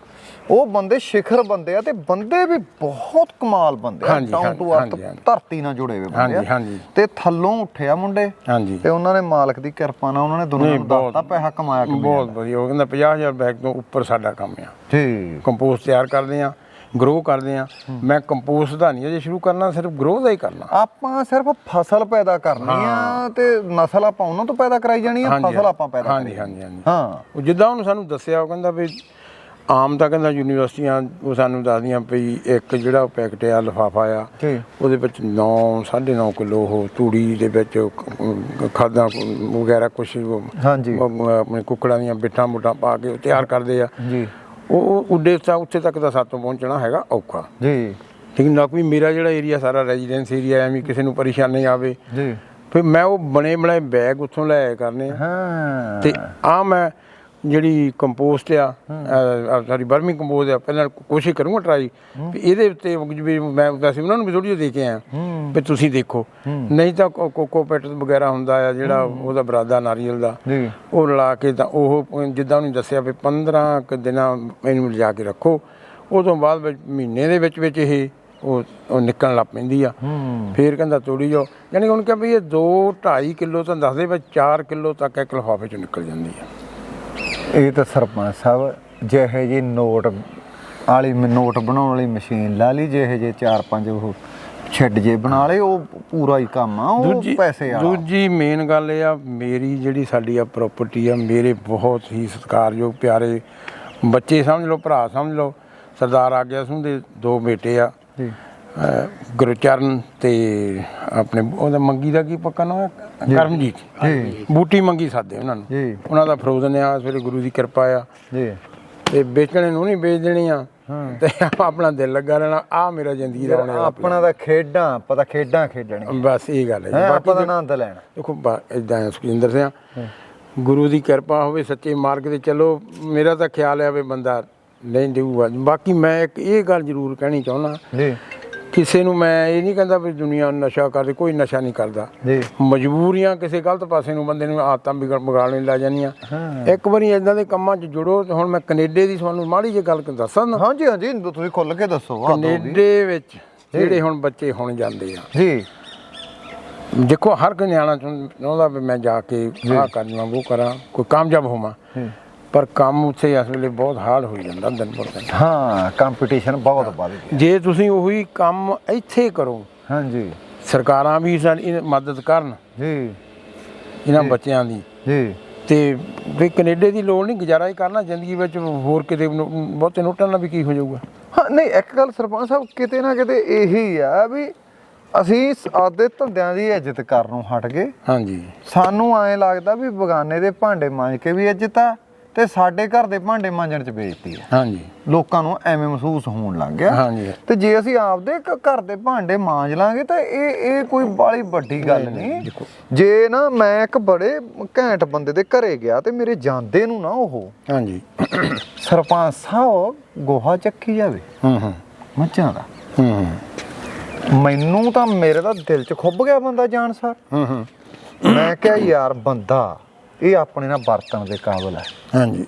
ਉਹ ਬੰਦੇ ਸ਼ਿਖਰ ਬੰਦੇ ਆ ਤੇ ਬੰਦੇ ਵੀ ਬਹੁਤ ਕਮਾਲ ਬੰਦੇ ਆ। Down to earth. ਧਰਤੀ ਨਾਲ ਜੁੜੇ ਹੋਏ ਬੰਦੇ ਆ। ਹਾਂਜੀ ਤੇ ਥੱਲੋਂ ਉੱਠਿਆ ਮੁੰਡੇ। ਹਾਂਜੀ। ਤੇ ਉਹਨਾਂ ਨੇ ਮਾਲਕ ਦੀ ਕਿਰਪਾ ਨਾਲ ਉਹਨਾਂ ਨੇ ਦੁਨੀਆ ਨੂੰ ਦੱਸਤਾ ਪੈਸਾ ਕਮਾਇਆ ਕਿਵੇਂ ਬਹੁਤ ਵਧੀਆ। ਉਹ ਕਹਿੰਦਾ 50000 ਬੈਗ ਤੋਂ ਉੱਪਰ ਸਾਡਾ ਕੰਮ ਆ। ਜੀ। ਕੰਪੋਸਟ ਤਿਆਰ ਕਰਦੇ ਆ। ਗਰੋ ਕਰਦੇ ਆ ਮੈਂ ਕੰਪੋਸਟ ਦਾ ਨਹੀਂ ਅਜੇ ਸ਼ੁਰੂ ਕਰਨਾ ਸਿਰਫ ਗਰੋ ਦਾ ਹੀ ਕਰਨਾ। ਆਪਾਂ ਸਿਰਫ ਫਸਲ ਪੈਦਾ ਕਰਨੀ ਆ ਤੇ ਨਸਲ ਆਪਾਂ ਉਹਨਾਂ ਤੋਂ ਪੈਦਾ ਕਰਾਈ ਜਾਣੀ ਆ ਫਸਲ ਆਪਾਂ ਪੈਦਾ ਹਾਂਜੀ ਹਾਂਜੀ ਹਾਂਜੀ। ਹਾਂ। ਉਹ ਜਿੱਦਾਂ ਉਹਨੂੰ ਸਾਨੂੰ ਦੱਸਿਆ ਉਹ ਕਹਿੰਦਾ ਵੀ ਆਮ ਤਾਂ ਕਹਿੰਦਾ ਯੂਨੀਵਰਸਿਟੀਆਂ ਉਹ ਸਾਨੂੰ ਦੱਸਦੀਆਂ ਵੀ ਇੱਕ ਜਿਹੜਾ ਪੈਕਟ ਆ ਲਿਫਾਫਾ ਆ ਉਹਦੇ ਵਿੱਚ 9 9.5 ਕਿਲੋ ਉਹ ਤੂੜੀ ਦੇ ਵਿੱਚ ਖਾਦਾਂ ਵਗੈਰਾ ਕੁਝ ਹਾਂਜੀ। ਆਪਣੇ ਕੁੱਕੜਾਂ ਦੀਆਂ ਬਿੱਠਾਂ ਮੁੱਠਾਂ ਪਾ ਕੇ ਤਿਆਰ ਕਰਦੇ ਆ। ਜੀ। ਉਹ ਉੱਡੇ ਤਾਂ ਉੱਥੇ ਤੱਕ ਦਾ ਸਾਤੋਂ ਪਹੁੰਚਣਾ ਹੈਗਾ ਔਖਾ। ਜੀ। ਠੀਕ ਨਾ ਕੋਈ ਮੇਰਾ ਜਿਹੜਾ ਏਰੀਆ ਸਾਰਾ ਰੈਜ਼ੀਡੈਂਸ ਏਰੀਆ ਐਵੇਂ ਕਿਸੇ ਨੂੰ ਪਰੇਸ਼ਾਨੀ ਆਵੇ। ਜੀ। ਫਿਰ ਮੈਂ ਉਹ ਬਣੇ ਬਣਾਏ ਬੈਗ ਉੱਥੋਂ ਲੈ ਆਇਆ ਕਰਨੇ ਹਾਂ। ਤੇ ਆ ਮੈਂ ਜਿਹੜੀ ਕੰਪੋਸਟ ਆ ਸਾਰੀ ਬਰਮੀ ਕੰਪੋਸਟ ਆ ਪਹਿਲਾਂ ਕੋਸ਼ਿਸ਼ ਕਰੂੰਗਾ ਟਰਾਈ ਵੀ ਇਹਦੇ ਉੱਤੇ ਵੀ ਮੈਂ ਵੈਸੇ ਉਹਨਾਂ ਨੂੰ ਵੀ ਥੋੜੀ ਜਿਹੀ ਦੇ ਕੇ ਆਇਆ। ਵੀ ਤੁਸੀਂ ਦੇਖੋ। ਨਹੀਂ ਤਾਂ ਕੋ- ਕੋਕੋ ਪੈਟ ਵਗੈਰਾ ਹੁੰਦਾ ਆ ਜਿਹੜਾ ਉਹਦਾ ਬਰਾਦਾ ਨਾਰੀਅਲ ਦਾ ਉਹ ਲਾ ਕੇ ਤਾਂ ਉਹ ਜਿੱਦਾਂ ਉਹਨੇ ਦੱਸਿਆ ਵੀ 15 ਕੁ ਦਿਨਾਂ ਇਹਨੂੰ ਲਿਜਾ ਕੇ ਰੱਖੋ। ਉਹ ਤੋਂ ਬਾਅਦ ਵਿੱਚ ਮਹੀਨੇ ਦੇ ਵਿੱਚ ਵਿੱਚ ਇਹ ਉਹ ਉਹ ਨਿਕਲਣ ਲੱਗ ਪੈਂਦੀ ਆ। ਫੇਰ ਕਹਿੰਦਾ ਤੋੜੀ ਜਾਓ ਯਾਨੀ ਉਹਨੂੰ ਕਿਹਾ ਵੀ ਇਹ 2 2.5 ਕਿਲੋ ਤਾਂ ਦੱਸਦੇ ਵਿੱਚ 4 ਕਿਲੋ ਤੱਕ ਇੱਕ ਲਿਫਾਫੇ ਚੋਂ ਨਿਕਲ ਜਾਂਦੀ ਆ। ਇਹ ਤਾਂ ਸਰਪੰਚ ਸਾਹਿਬ ਜਿਹੇ ਜੀ ਨੋਟ ਵਾਲੀ ਨੋਟ ਬਣਾਉਣ ਵਾਲੀ ਮਸ਼ੀਨ ਲਾ ਲਈ ਜਿਹੇ ਜੇ ਚਾਰ ਪੰਜ ਉਹ ਛੱਡ ਜੇ ਬਣਾ ਲਏ ਉਹ ਪੂਰਾ ਹੀ ਕੰਮ ਆ ਉਹ ਪੈਸੇ ਆ ਦੂਜੀ ਮੇਨ ਗੱਲ ਇਹ ਆ ਮੇਰੀ ਜਿਹੜੀ ਸਾਡੀ ਆ ਪ੍ਰਾਪਰਟੀ ਆ ਮੇਰੇ ਬਹੁਤ ਹੀ ਸਤਿਕਾਰਯੋਗ ਪਿਆਰੇ ਬੱਚੇ ਸਮਝ ਲਓ ਭਰਾ ਸਮਝ ਲਓ ਸਰਦਾਰ ਆਗਿਆ ਸਿੰਘ ਦੇ ਦੋ ਬੇਟੇ ਆ। ਜੀ। ਗੁਰਚਰਨ ਤੇ ਆਪਣੇ ਉਹਦਾ ਮੰਗੀ ਦਾ ਕੀ ਪੱਕਾ ਹੈ? ਕਰਮਜੀਤ। ਜੀ। ਬੂਟੀ ਮੰਗੀ ਸਾਦੇ ਉਹਨਾਂ ਨੂੰ। ਜੀ। ਉਹਨਾਂ ਦਾ ਫਰੋਜ਼ਨ ਆ ਸਵੇਰੇ ਗੁਰੂ ਦੀ ਕਿਰਪਾ ਆ। ਜੀ। ਤੇ ਵੇਚਣੇ ਨੂੰ ਨਹੀਂ ਵੇਚ ਦੇਣੀ ਆ। ਤੇ ਆਪਣਾ ਦਿਲ ਲੱਗਾ ਰਹਿਣਾ। ਆ ਮੇਰਾ ਜ਼ਿੰਦਗੀ ਦਾ ਵਾਲਾ ਆਪਣਾ ਤਾਂ ਖੇਡਾਂ ਪਤਾ ਖੇਡਾਂ ਖੇਡਣੀ। ਬਸ ਇਹ ਗੱਲ ਹੈ ਆਪਾਂ ਦਾ ਬਾਕੀ ਆਨੰਦ ਲੈਣਾ। ਦੇਖੋ ਇਦਾਂ ਸੁਖਿੰਦਰ ਸਿੰਘ। ਗੁਰੂ ਦੀ ਕਿਰਪਾ ਹੋਵੇ ਸੱਚੇ ਮਾਰਗ ਤੇ ਚੱਲੋ। ਮੇਰਾ ਤਾਂ ਖਿਆਲ ਹੈ ਵੀ ਬੰਦਾ ਨਹੀਂ ਦੇਊਗਾ। ਬਾਕੀ ਮੈਂ ਇੱਕ ਇਹ ਗੱਲ ਜ਼ਰੂਰ ਕਹਿਣੀ ਚਾਹੁੰਦਾ। ਜੀ। ਕਿਸੇ ਨੂੰ ਮੈਂ ਇਹ ਨਹੀਂ ਕਹਿੰਦਾ ਵੀ ਦੁਨੀਆ ਨਸ਼ਾ ਕਰਦੇ ਕੋਈ ਨਸ਼ਾ ਨਹੀਂ ਕਰਦਾ। ਜੀ। ਮਜਬੂਰੀਆਂ ਕਿਸੇ ਗਲਤ ਪਾਸੇ ਨੂੰ ਬੰਦੇ ਨੂੰ ਆਦਤਾਂ ਵਿਗੜ ਵਿਗਾੜਨ ਲੱਗ ਜਾਂਦੀਆਂ। ਇੱਕ ਵਾਰੀ ਇਦਾਂ ਦੇ ਕੰਮਾਂ 'ਚ ਜੁੜੋ ਤੇ ਹੁਣ ਮੈਂ ਕੈਨੇਡਾ ਦੀ ਤੁਹਾਨੂੰ ਮਾੜੀ ਜਿਹੀ ਗੱਲ ਦੱਸਾਂ ਨਾ। ਹਾਂਜੀ ਹਾਂਜੀ ਤੁਸੀਂ ਖੁੱਲ ਕੇ ਦੱਸੋ ਆ। ਕੈਨੇਡਾ ਵਿੱਚ ਜਿਹੜੇ ਹੁਣ ਬੱਚੇ ਹੁਣ ਜਾਂਦੇ ਆ। ਜੀ। ਦੇਖੋ ਹਰ ਕੋਈ ਨਿਆਣਾ ਚਾਹੁੰ- ਚਾਹੁੰਦਾ ਵੀ ਮੈਂ ਜਾ ਕੇ ਆਹ ਕਰਨਾ ਉਹ ਕਰਾਂ ਕੋਈ ਕਾਮਯਾਬ ਹੋਵਾਂ। ਪਰ ਕੰਮ ਉੱਥੇ ਇਸ ਵੇਲੇ ਬਹੁਤ ਹਾਰਡ ਹੋਈ ਜਾਂਦਾ ਦਿਨ ਪਰ ਦਿਨ ਹਾਂ ਕੰਪੀਟੀਸ਼ਨ ਬਹੁਤ ਵੱਧ ਗਿਆ। ਜੇ ਤੁਸੀਂ ਉਹੀ ਕੰਮ ਇੱਥੇ ਕਰੋ ਹਾਂਜੀ। ਸਰਕਾਰਾਂ ਵੀ ਸਾਡੀ ਮਦਦ ਕਰਨ ਜੀ। ਇਹਨਾਂ ਬੱਚਿਆਂ ਦੀ। ਜੀ। ਤੇ ਵੀ ਕੈਨੇਡਾ ਦੀ ਲੋੜ ਨਹੀਂ ਗੁਜ਼ਾਰਾ ਹੀ ਕਰਨਾ ਜ਼ਿੰਦਗੀ ਵਿੱਚ ਹੋਰ ਕਿਤੇ ਬਹੁਤੇ ਨੋਟਾਂ ਨਾਲ ਵੀ ਕੀ ਹੋ ਜਾਊਗਾ। ਹਾਂ ਨਹੀਂ ਇੱਕ ਗੱਲ ਸਰਪੰਚ ਸਾਹਿਬ ਕਿਤੇ ਨਾ ਕਿਤੇ ਇਹੀ ਆ ਵੀ ਅਸੀਂ ਆਦੇ ਧੰਦਿਆਂ ਦੀ ਇੱਜ਼ਤ ਕਰਨੋਂ ਹਟ ਗਏ। ਹਾਂਜੀ। ਸਾਨੂੰ ਐਂ ਲੱਗਦਾ ਵੀ ਬਗਾਨੇ ਦੇ ਭਾਂਡੇ ਮਾਂਜ ਕੇ ਵੀ ਇੱਜ਼ਤ ਆ। ਤੇ ਸਾਡੇ ਘਰ ਦੇ ਭਾਂਡੇ ਮਾਂਜਣ ਚ ਬੇਇੱਜ਼ਤੀ ਆ ਹਾਂਜੀ। ਲੋਕਾਂ ਨੂੰ ਐਵੇਂ ਮਹਿਸੂਸ ਹੋਣ ਲੱਗ ਗਿਆ। ਹਾਂਜੀ। ਤੇ ਜੇ ਅਸੀਂ ਆਪਦੇ ਘ- ਘਰ ਦੇ ਭਾਂਡੇ ਮਾਂਜ ਲਾਂਗੇ ਤਾਂ ਇਹ ਇਹ ਕੋਈ ਬਾਲੀ ਵੱਡੀ ਗੱਲ ਨਹੀਂ। ਜੇ ਨਾ ਮੈਂ ਇੱਕ ਬੜੇ ਘੈਂਟ ਬੰਦੇ ਦੇ ਘਰੇ ਗਿਆ ਤੇ ਮੇਰੇ ਜਾਂਦੇ ਨੂੰ ਨਾ ਉਹ ਹਾਂਜੀ। ਸਰਪੰਚ ਸਾਹਿਬ ਗੋਹਾ ਚੱਕੀ ਜਾਵੇ। ਹੂੰ ਹੂੰ। ਮੱਝਾਂ ਦਾ। ਹੂੰ ਹੂੰ। ਮੈਨੂੰ ਤਾਂ ਮੇਰੇ ਤਾਂ ਦਿਲ 'ਚ ਖੁੱਭ ਗਿਆ ਬੰਦਾ ਜਾਣ ਸਰ। ਹੂੰ ਹੂੰ। ਮੈਂ ਕਿਹਾ ਯਾਰ ਬੰਦਾ ਇਹ ਆਪਣੇ ਨਾਲ ਵਰਤਣ ਦੇ ਕਾਬਿਲ ਹੈ। ਹਾਂਜੀ।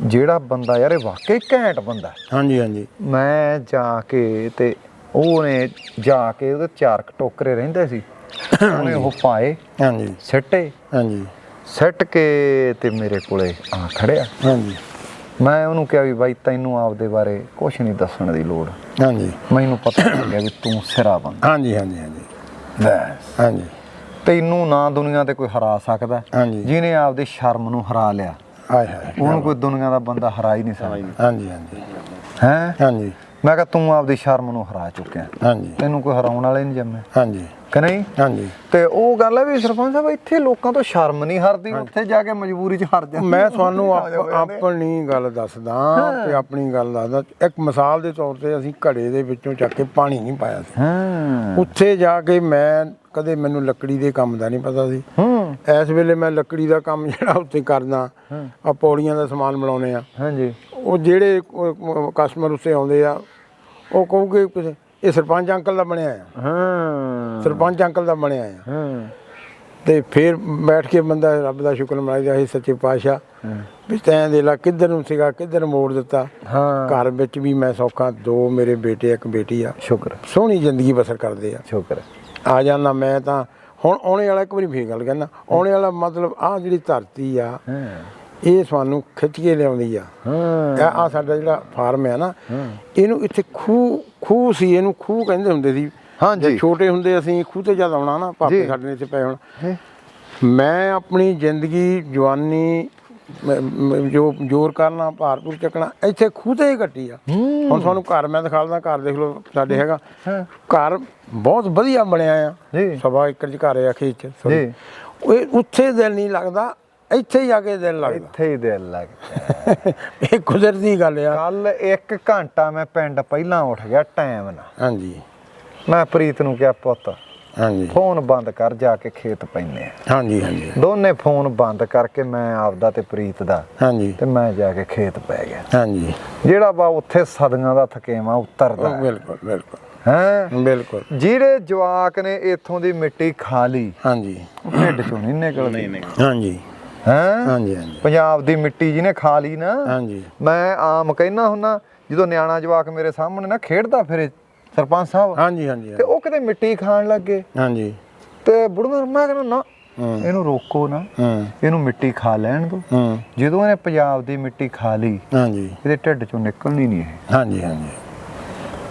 ਜਿਹੜਾ ਬੰਦਾ ਯਾਰ ਇਹ ਵਾਕਈ ਘੈਂਟ ਬੰਦਾ। ਹਾਂਜੀ ਹਾਂਜੀ। ਮੈਂ ਜਾ ਕੇ ਤੇ ਉਹਨੇ ਜਾ ਕੇ ਉਹਦੇ ਚਾਰ ਟੋਕਰੇ ਰਹਿੰਦੇ ਸੀ। ਉਹਨੇ ਉਹ ਪਾਏ ਹਾਂਜੀ। ਸਿੱਟੇ। ਹਾਂਜੀ। ਸਿੱਟ ਕੇ ਤੇ ਮੇਰੇ ਕੋਲੇ ਆ ਖੜਿਆ। ਹਾਂਜੀ। ਮੈਂ ਉਹਨੂੰ ਕਿਹਾ ਵੀ ਬਾਈ ਤੈਨੂੰ ਆਪਦੇ ਬਾਰੇ ਕੁਝ ਨਹੀਂ ਦੱਸਣ ਦੀ ਲੋੜ। ਹਾਂਜੀ। ਮੈਨੂੰ ਪਤਾ ਲੱਗ ਗਿਆ ਵੀ ਤੂੰ ਸਿਰਾ ਬੰਦਾ ਹਾਂਜੀ ਹਾਂਜੀ ਹਾਂਜੀ। ਬਸ। ਹਾਂਜੀ। ਤੈਨੂੰ ਨਾ ਦੁਨੀਆ ਤੇ ਕੋਈ ਹਰਾ ਸਕਦਾ। ਹਾਂਜੀ। ਜਿਹਨੇ ਆਪਦੀ ਸ਼ਰਮ ਨੂੰ ਹਰਾ ਲਿਆ। ਹਾਏ ਹਾਏ ਉਹਨੂੰ ਕੋਈ ਦੁਨੀਆ ਦਾ ਬੰਦਾ ਹਰਾ ਹੀ ਨਹੀਂ ਸਕਦਾ। ਹਾਂਜੀ ਹਾਂਜੀ। ਹੈ? ਹਾਂਜੀ। ਮੈਂ ਕਿਹਾ ਤੂੰ ਆਪਦੀ ਸ਼ਰਮ ਨੂੰ ਹਰਾ ਚੁੱਕਿਆ। ਹਾਂਜੀ। ਤੈਨੂੰ ਕੋਈ ਹਰਾਉਣ ਵਾਲੇ ਨਹੀਂ ਜੰਮੇ। ਹਾਂਜੀ। ਕਿ ਨਹੀਂ? ਹਾਂਜੀ। ਤੇ ਉਹ ਗੱਲ ਹੈ ਵੀ ਸਰਪੰਚ ਸਾਹਿਬ ਇੱਥੇ ਲੋਕਾਂ ਤੋਂ ਸ਼ਰਮ ਨਹੀਂ ਹਰਦੀ ਉੱਥੇ ਜਾ ਕੇ ਮਜਬੂਰੀ 'ਚ ਹਰ ਜਾਂਦੇ ਮੈਂ ਤੁਹਾਨੂੰ ਆਪ- ਆਪਣੀ ਗੱਲ ਦੱਸਦਾ ਤੇ ਆਪਣੀ ਗੱਲ ਦੱਸਦਾ। ਇੱਕ ਮਿਸਾਲ ਦੇ ਤੌਰ ਤੇ ਅਸੀਂ ਘੜੇ ਦੇ ਵਿੱਚੋਂ ਚੱਕ ਕੇ ਪਾਣੀ ਨਹੀਂ ਪਾਇਆ ਸੀ। ਹਾਂ। ਉੱਥੇ ਜਾ ਕੇ ਮੈਂ ਕਦੇ ਮੈਨੂੰ ਲੱਕੜੀ ਦੇ ਕੰਮ ਦਾ ਨਹੀਂ ਪਤਾ ਸੀ। ਹੂੰ। ਇਸ ਵੇਲੇ ਮੈਂ ਲੱਕੜੀ ਦਾ ਕੰਮ ਜਿਹੜਾ ਉੱਥੇ ਕਰਦਾ ਆ ਪੌੜੀਆਂ ਦਾ ਸਮਾਨ ਬਣਾਉਨੇ ਆ ਹਾਂਜੀ। ਉਹ ਜਿਹੜੇ ਕਸਟਮਰ ਉੱਤੇ ਆਉਂਦੇ ਆ ਉਹ ਕਹੂਗੇ ਇਹ ਸਰਪੰਚ ਅੰਕਲ ਦਾ ਬਣਿਆ ਆ। ਹਾਂ। ਸਰਪੰਚ ਅੰਕਲ ਦਾ ਬਣਿਆ ਆ। ਹਾਂ। ਤੇ ਫਿਰ ਬੈਠ ਕੇ ਬੰਦਾ ਰੱਬ ਦਾ ਸ਼ੁਕਰ ਮਨਾਈਦਾ ਸੀ ਸੱਚੇ ਪਾਤਸ਼ਾਹ। ਵੀ ਤੈਂ ਦੇ ਲਾ ਕਿੱਧਰ ਨੂੰ ਸੀਗਾ ਕਿੱਧਰ ਮੋੜ ਦਿੱਤਾ। ਹਾਂ। ਘਰ ਵਿੱਚ ਵੀ ਮੈਂ ਸੌਖਾ ਦੋ ਮੇਰੇ ਬੇਟੇ ਇੱਕ ਬੇਟੀ ਆ। ਸ਼ੁਕਰ। ਸੋਹਣੀ ਜ਼ਿੰਦਗੀ ਬਸਰ ਕਰਦੇ ਆ। ਸ਼ੁਕਰ। ਆ ਜਾਣਾ ਮੈਂ ਤਾਂ ਹੁਣ ਆਉਣੇ ਵਾਲਾ ਇੱਕ ਵਾਰੀ ਫੇਰ ਗੱਲ ਕਹਿਣਾ ਆਉਣੇ ਵਾਲਾ ਮਤਲਬ ਆ ਜਿਹੜੀ ਧਰਤੀ ਆ ਇਹ ਸਾਨੂੰ ਖਿੱਚ ਕੇ ਲਿਆਉਂਦੀ ਆ। ਹਾਂ। ਆ ਸਾਡਾ ਜਿਹੜਾ ਫਾਰਮ ਹੈ ਨਾ ਇਹਨੂੰ ਇੱਥੇ ਖੂਹ ਖੂਹ ਸੀ ਇਹਨੂੰ ਖੂਹ ਕਹਿੰਦੇ ਹੁੰਦੇ ਸੀ। ਹਾਂਜੀ। ਛੋਟੇ ਹੁੰਦੇ ਅਸੀਂ ਖੂਹ ਤੇ ਜਦ ਆਉਣਾ ਨਾ ਪਾਪੇ। ਸਾਡੇ ਨੇ ਇੱਥੇ ਪਏ ਹੁਣ? ਮੈਂ ਆਪਣੀ ਜ਼ਿੰਦਗੀ ਜਵਾਨੀ ਜੋ ਜ਼ੋਰ ਕਰਨਾ ਭਾਰਪੂਰ ਚੱਕਣਾ ਇੱਥੇ ਖੂਹ ਤੇ ਹੀ ਕੱਟੀ ਆ। ਹੁਣ ਤੁਹਾਨੂੰ ਘਰ ਮੈਂ ਦਿਖਾਉਂਦਾ ਘਰ ਦੇਖ ਲਓ ਸਾਡੇ ਹੈਗਾ। ਘਰ ਬਹੁਤ ਵਧੀਆ ਬਣਿਆ ਆ। ਜੀ। ਸਵਾ ਏਕੜ ਚ ਘਰ ਆ ਖੇਤ ਚ ਜੀ। ਉਹ ਉੱਥੇ ਦਿਲ ਨਹੀਂ ਲੱਗਦਾ ਇੱਥੇ ਹੀ ਜਾ ਕੇ ਦਿਲ ਲੱਗਦਾ। ਇੱਥੇ ਹੀ ਦਿਲ ਲੱਗਦਾ। ਇਹ ਕੁਦਰਤੀ ਗੱਲ ਆ। ਕੱਲ 1 ਘੰਟਾ ਮੈਂ ਪਿੰਡ ਪਹਿਲਾਂ ਉੱਠ ਗਿਆ ਟਾਈਮ ਨਾਲ। ਹਾਂਜੀ। ਮੈਂ ਪ੍ਰੀਤ ਨੂੰ ਕਿਹਾ ਪੁੱਤ ਹਾਂਜੀ। ਫੋਨ ਬੰਦ ਕਰ ਜਾ ਕੇ ਖੇਤ ਪੈਨੇ ਆ। ਹਾਂਜੀ ਹਾਂਜੀ। ਦੋਨੇ ਫੋਨ ਬੰਦ ਕਰਕੇ ਮੈਂ ਆਪਦਾ ਤੇ ਪ੍ਰੀਤ ਦਾ ਹਾਂਜੀ। ਤੇ ਮੈਂ ਜਾ ਕੇ ਖੇਤ ਪੈ ਗਿਆ। ਹਾਂਜੀ। ਜਿਹੜਾ ਬਾ ਉੱਥੇ ਸਦੀਆਂ ਦਾ ਥਕੇਵਾ ਉਤਰਦਾ। ਬਿਲਕੁਲ ਬਿਲਕੁਲ। ਹੈ? ਬਿਲਕੁਲ। ਜਿਹੜੇ ਜਵਾਕ ਨੇ ਇੱਥੋਂ ਦੀ ਮਿੱਟੀ ਖਾ ਲਈ ਹਾਂਜੀ। ਉਹ ਢਿੱਡ ਚੋਂ ਨਹੀਂ ਨਿਕਲਦੀ। ਹਾਂਜੀ। ਹੈ? ਹਾਂਜੀ ਹਾਂਜੀ। ਪੰਜਾਬ ਦੀ ਮਿੱਟੀ ਜਿਹਨੇ ਖਾ ਲਈ ਨਾ ਹਾਂਜੀ। ਮੈਂ ਆਮ ਕਹਿਣਾ ਹੁੰਨਾ ਜਦੋਂ ਨਿਆਣਾ ਜਵਾਕ ਮੇਰੇ ਸਾਹਮਣੇ ਨਾ ਖੇਡਦਾ ਫਿਰੇ ਸਰਪੰਚ ਸਾਹਿਬ ਹਾਂਜੀ ਹਾਂਜੀ ਤੇ ਉਹ ਕਿਤੇ ਮਿੱਟੀ ਖਾਣ ਲੱਗੇ। ਹਾਂਜੀ। ਤੇ ਬੁੜੀਆਂ ਮੈਂ ਕਹਿੰਦਾ ਨਾ ਇਹਨੂੰ ਰੋਕੋ ਨਾ ਇਹਨੂੰ ਮਿੱਟੀ ਖਾ ਲੈਣ ਦੋ ਹੂੰ। ਜਦੋਂ ਇਹਨੇ ਪੰਜਾਬ ਦੀ ਮਿੱਟੀ ਖਾ ਲਈ ਹਾਂਜੀ। ਇਹਦੇ ਢਿੱਡ ਚੋਂ ਨਿਕਲਣੀ ਨਹੀਂ ਇਹ। ਹਾਂਜੀ ਹਾਂਜੀ।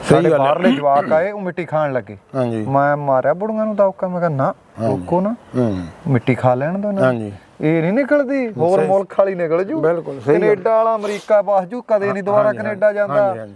ਸਾਡੇ ਗੱਲ ਹੈ। ਬਾਹਰਲੇ ਜਵਾਕ ਆਏ ਉਹ ਮਿੱਟੀ ਖਾਣ ਲੱਗੇ। ਹਾਂਜੀ। ਮੈਂ ਮਾਰਿਆ ਬੁੜੀਆਂ ਨੂੰ ਦੌਕਾ ਮੈਂ ਕਿਹਾ ਨਾ ਰੋਕੋ ਨਾ। ਹੂੰ। ਮਿੱਟੀ ਖਾ ਲੈਣ ਦੋ ਨਾ। ਹਾਂਜੀ। ਇਹ ਨਹੀਂ ਨਿਕਲਦੀ ਹੋਰ ਮੁਲਕ ਵਾਲੀ ਨਿਕਲ ਜੂ। ਬਿਲਕੁਲ, ਸਹੀ ਗੱਲ। ਕੈਨੇਡਾ ਵਾਲਾ ਅਮਰੀਕਾ ਬਸ ਜੂ ਕਦੇ ਨਹੀਂ ਦੁਬਾਰਾ ਹਾਂਜੀ, ਕੈਨੇਡਾ ਜਾਂਦਾ। ਹਾਂਜੀ, ਹਾਂਜੀ।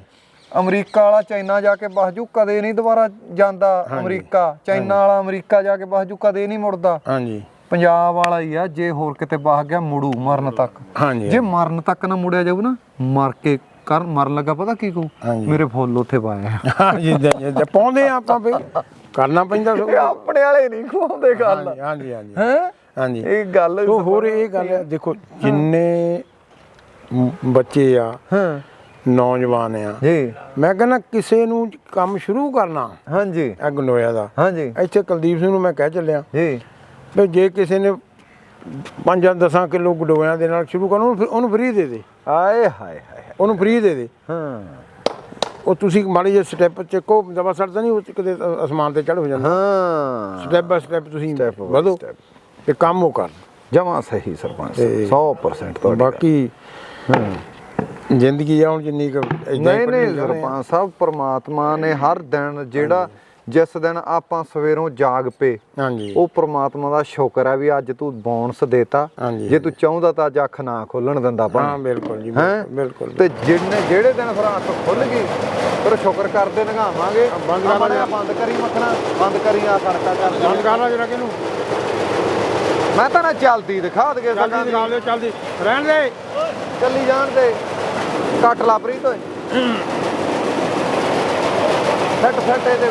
ਅਮਰੀਕਾ ਵਾਲਾ ਚਾਈਨਾ ਜਾ ਕੇ ਬਸ ਜੂ ਕਦੇ ਨਹੀਂ ਦੁਬਾਰਾ ਜਾਂਦਾ ਅਮਰੀਕਾ। ਚਾਈਨਾ ਵਾਲਾ ਅਮਰੀਕਾ ਜਾ ਕੇ ਬਸ ਜੂ ਕਦੇ ਨਹੀਂ ਮੁੜਦਾ। ਹਾਂਜੀ। ਪੰਜਾਬ ਵਾਲਾ ਹੀ ਆ ਜੇ ਹੋਰ ਕਿਤੇ ਬਾਹ ਗਿਆ ਮੁੜੂ ਮਰਨ ਤੱਕ। ਹਾਂਜੀ ਜੇ ਮਰਨ ਤੱਕ ਨਾ ਮੁੜਿਆ ਜਾਊ ਨਾ ਮਰ ਕੇ ਕਰ ਮਰਨ ਲੱਗਾ ਪਤਾ ਕੀ ਹਾਂਜੀ। ਮੇਰੇ ਫੁੱਲ ਉੱਥੇ ਪਾਏ ਆ। ਹਾਂਜੀ ਜਿੱਦਾਂ ਪਾਉਂਦੇ ਆ ਆਪਾਂ ਵੀ ਕਰਨਾ ਪੈਂਦਾ ਸੋ ਇਹ ਆਪਣੇ ਵਾਲੇ ਨਹੀਂ ਖਵਾਉਂਦੇ ਗੱਲ। ਹਾਂਜੀ ਹਾਂਜੀ ਹਾਂਜੀ। ਹੈ? ਹਾਂਜੀ। ਇਹ ਗੱਲ ਸੋ ਹੋਰ ਇਹ ਗੱਲ ਹੈ ਦੇਖੋ ਜਿੰਨੇ ਮ- ਬੱਚੇ ਆ ਹਾਂ। ਨੌਜਵਾਨ ਆ ਜੀ। ਮੈਂ ਕਹਿੰਦਾ ਕਿਸੇ ਨੂੰ ਕੰਮ ਸ਼ੁਰੂ ਕਰਨਾ ਹਾਂਜੀ। ਇਹ ਗੰਡੋਇਆ ਦਾ। ਹਾਂਜੀ। ਇੱਥੇ ਕੁਲਦੀਪ ਸਿੰਘ ਨੂੰ ਮੈਂ ਕਹਿ ਚੱਲਿਆ ਜੀ। ਵੀ ਜੇ ਕਿਸੇ ਨੇ 5-10 ਕਿਲੋ ਗੰਡੋਇਆਂ ਦੇ ਨਾਲ ਸ਼ੁਰੂ ਉਹਨੂੰ ਫਿਰ- ਉਹਨੂੰ ਫ੍ਰੀ ਦੇ ਦੇ। ਆਏ ਹਾਏ ਹਾਏ ਉਹਨੂੰ ਫ੍ਰੀ ਦੇ ਦੇ। ਹਾਂ। ਉਹ ਤੁਸੀਂ ਮਾੜੀ ਜਿਹੀ ਸਟੈਪ ਚੱਕੋ ਦਵਾ ਸੜ ਤਾਂ ਨਹੀਂ ਉਹ ਕਿਤੇ ਅ- ਅਸਮਾਨ ਤੇ ਚੜ ਹੋ ਜਾਂਦਾ। ਹਾਂ। ਸਟੈਪ ਬਾਈ ਸਟੈਪ ਤੁਸੀਂ Step by ਵਧੋ step। ਤੇ ਕੰਮ ਉਹ ਕਰ। ਜਮਾ ਸਹੀ ਸਰਪੰਚ ਤੇ 100% ਤੁਹਾਡੀ ਗੱਲ। ਬਾਕੀ ਜ਼ਿੰਦਗੀ ਆਉਣ ਜਿੰਨੀ ਕੁ ਏਦਾਂ ਹੀ ਨਹੀਂ ਆ। ਸਰਪੰਚ ਸਾਹਿਬ ਪ੍ਰਮਾਤਮਾ ਨੇ ਹਰ ਦਿਨ ਜਿਹੜਾ ਜਿਸ ਦਿਨ ਆਪਾਂ ਸਵੇਰੋਂ ਜਾਗ ਪਏ ਹਾਂਜੀ। ਉਹ ਪ੍ਰਮਾਤਮਾ ਦਾ ਸ਼ੁਕਰ ਹੈ ਵੀ ਅੱਜ ਤੂੰ ਬੋਨਸ ਦੇਤਾ। ਜੇ ਤੂੰ ਚਾਹੁੰਦਾ ਤਾਂ ਅੱਜ ਅੱਖ ਨਾ ਖੋਲਣ ਦਿੰਦਾ ਹਾਂ ਬਣ ਬਿਲਕੁਲ ਜੀ ਹੈਂ? ਬਿਲਕੁਲ ਤੇ ਜਿਹਨੇ ਜਿਹੜੇ ਦਿਨ ਫਿਰ ਅੱਖ ਖੁੱਲ ਗਈ ਫਿਰ ਸ਼ੁਕਰ ਕਰਦੇ ਨਗਾਵਾਂਗੇ ਬੰਦ ਕਰ ਆਪਾਂ ਨੇ ਲਿਆ। ਬੰਦ ਕਰੀ ਮੱਖਣਾ ਬੰਦ ਕਰੀ ਆ ਖੜਕਾ ਕਰ ਬੰਦ ਕਰ ਲਾ ਜਰਾ ਕਿਨੂੰ? ਮੈਂ ਤਾਂ ਨਾ ਚੱਲਦੀ ਦਿਖਾ ਦਗੇ ਚੱਲਦੀ ਦਿਖਾ ਲਿਓ ਚੱਲਦੀ। ਰਹਿਣ ਦੇ। ਚੱਲੀ ਜਾਣ ਦੇ। ਕੱਟ ਲਾ ਪ੍ਰੀਤ ਓਏ। ਸੱਟ ਸੱਟ ਇਹਦੇ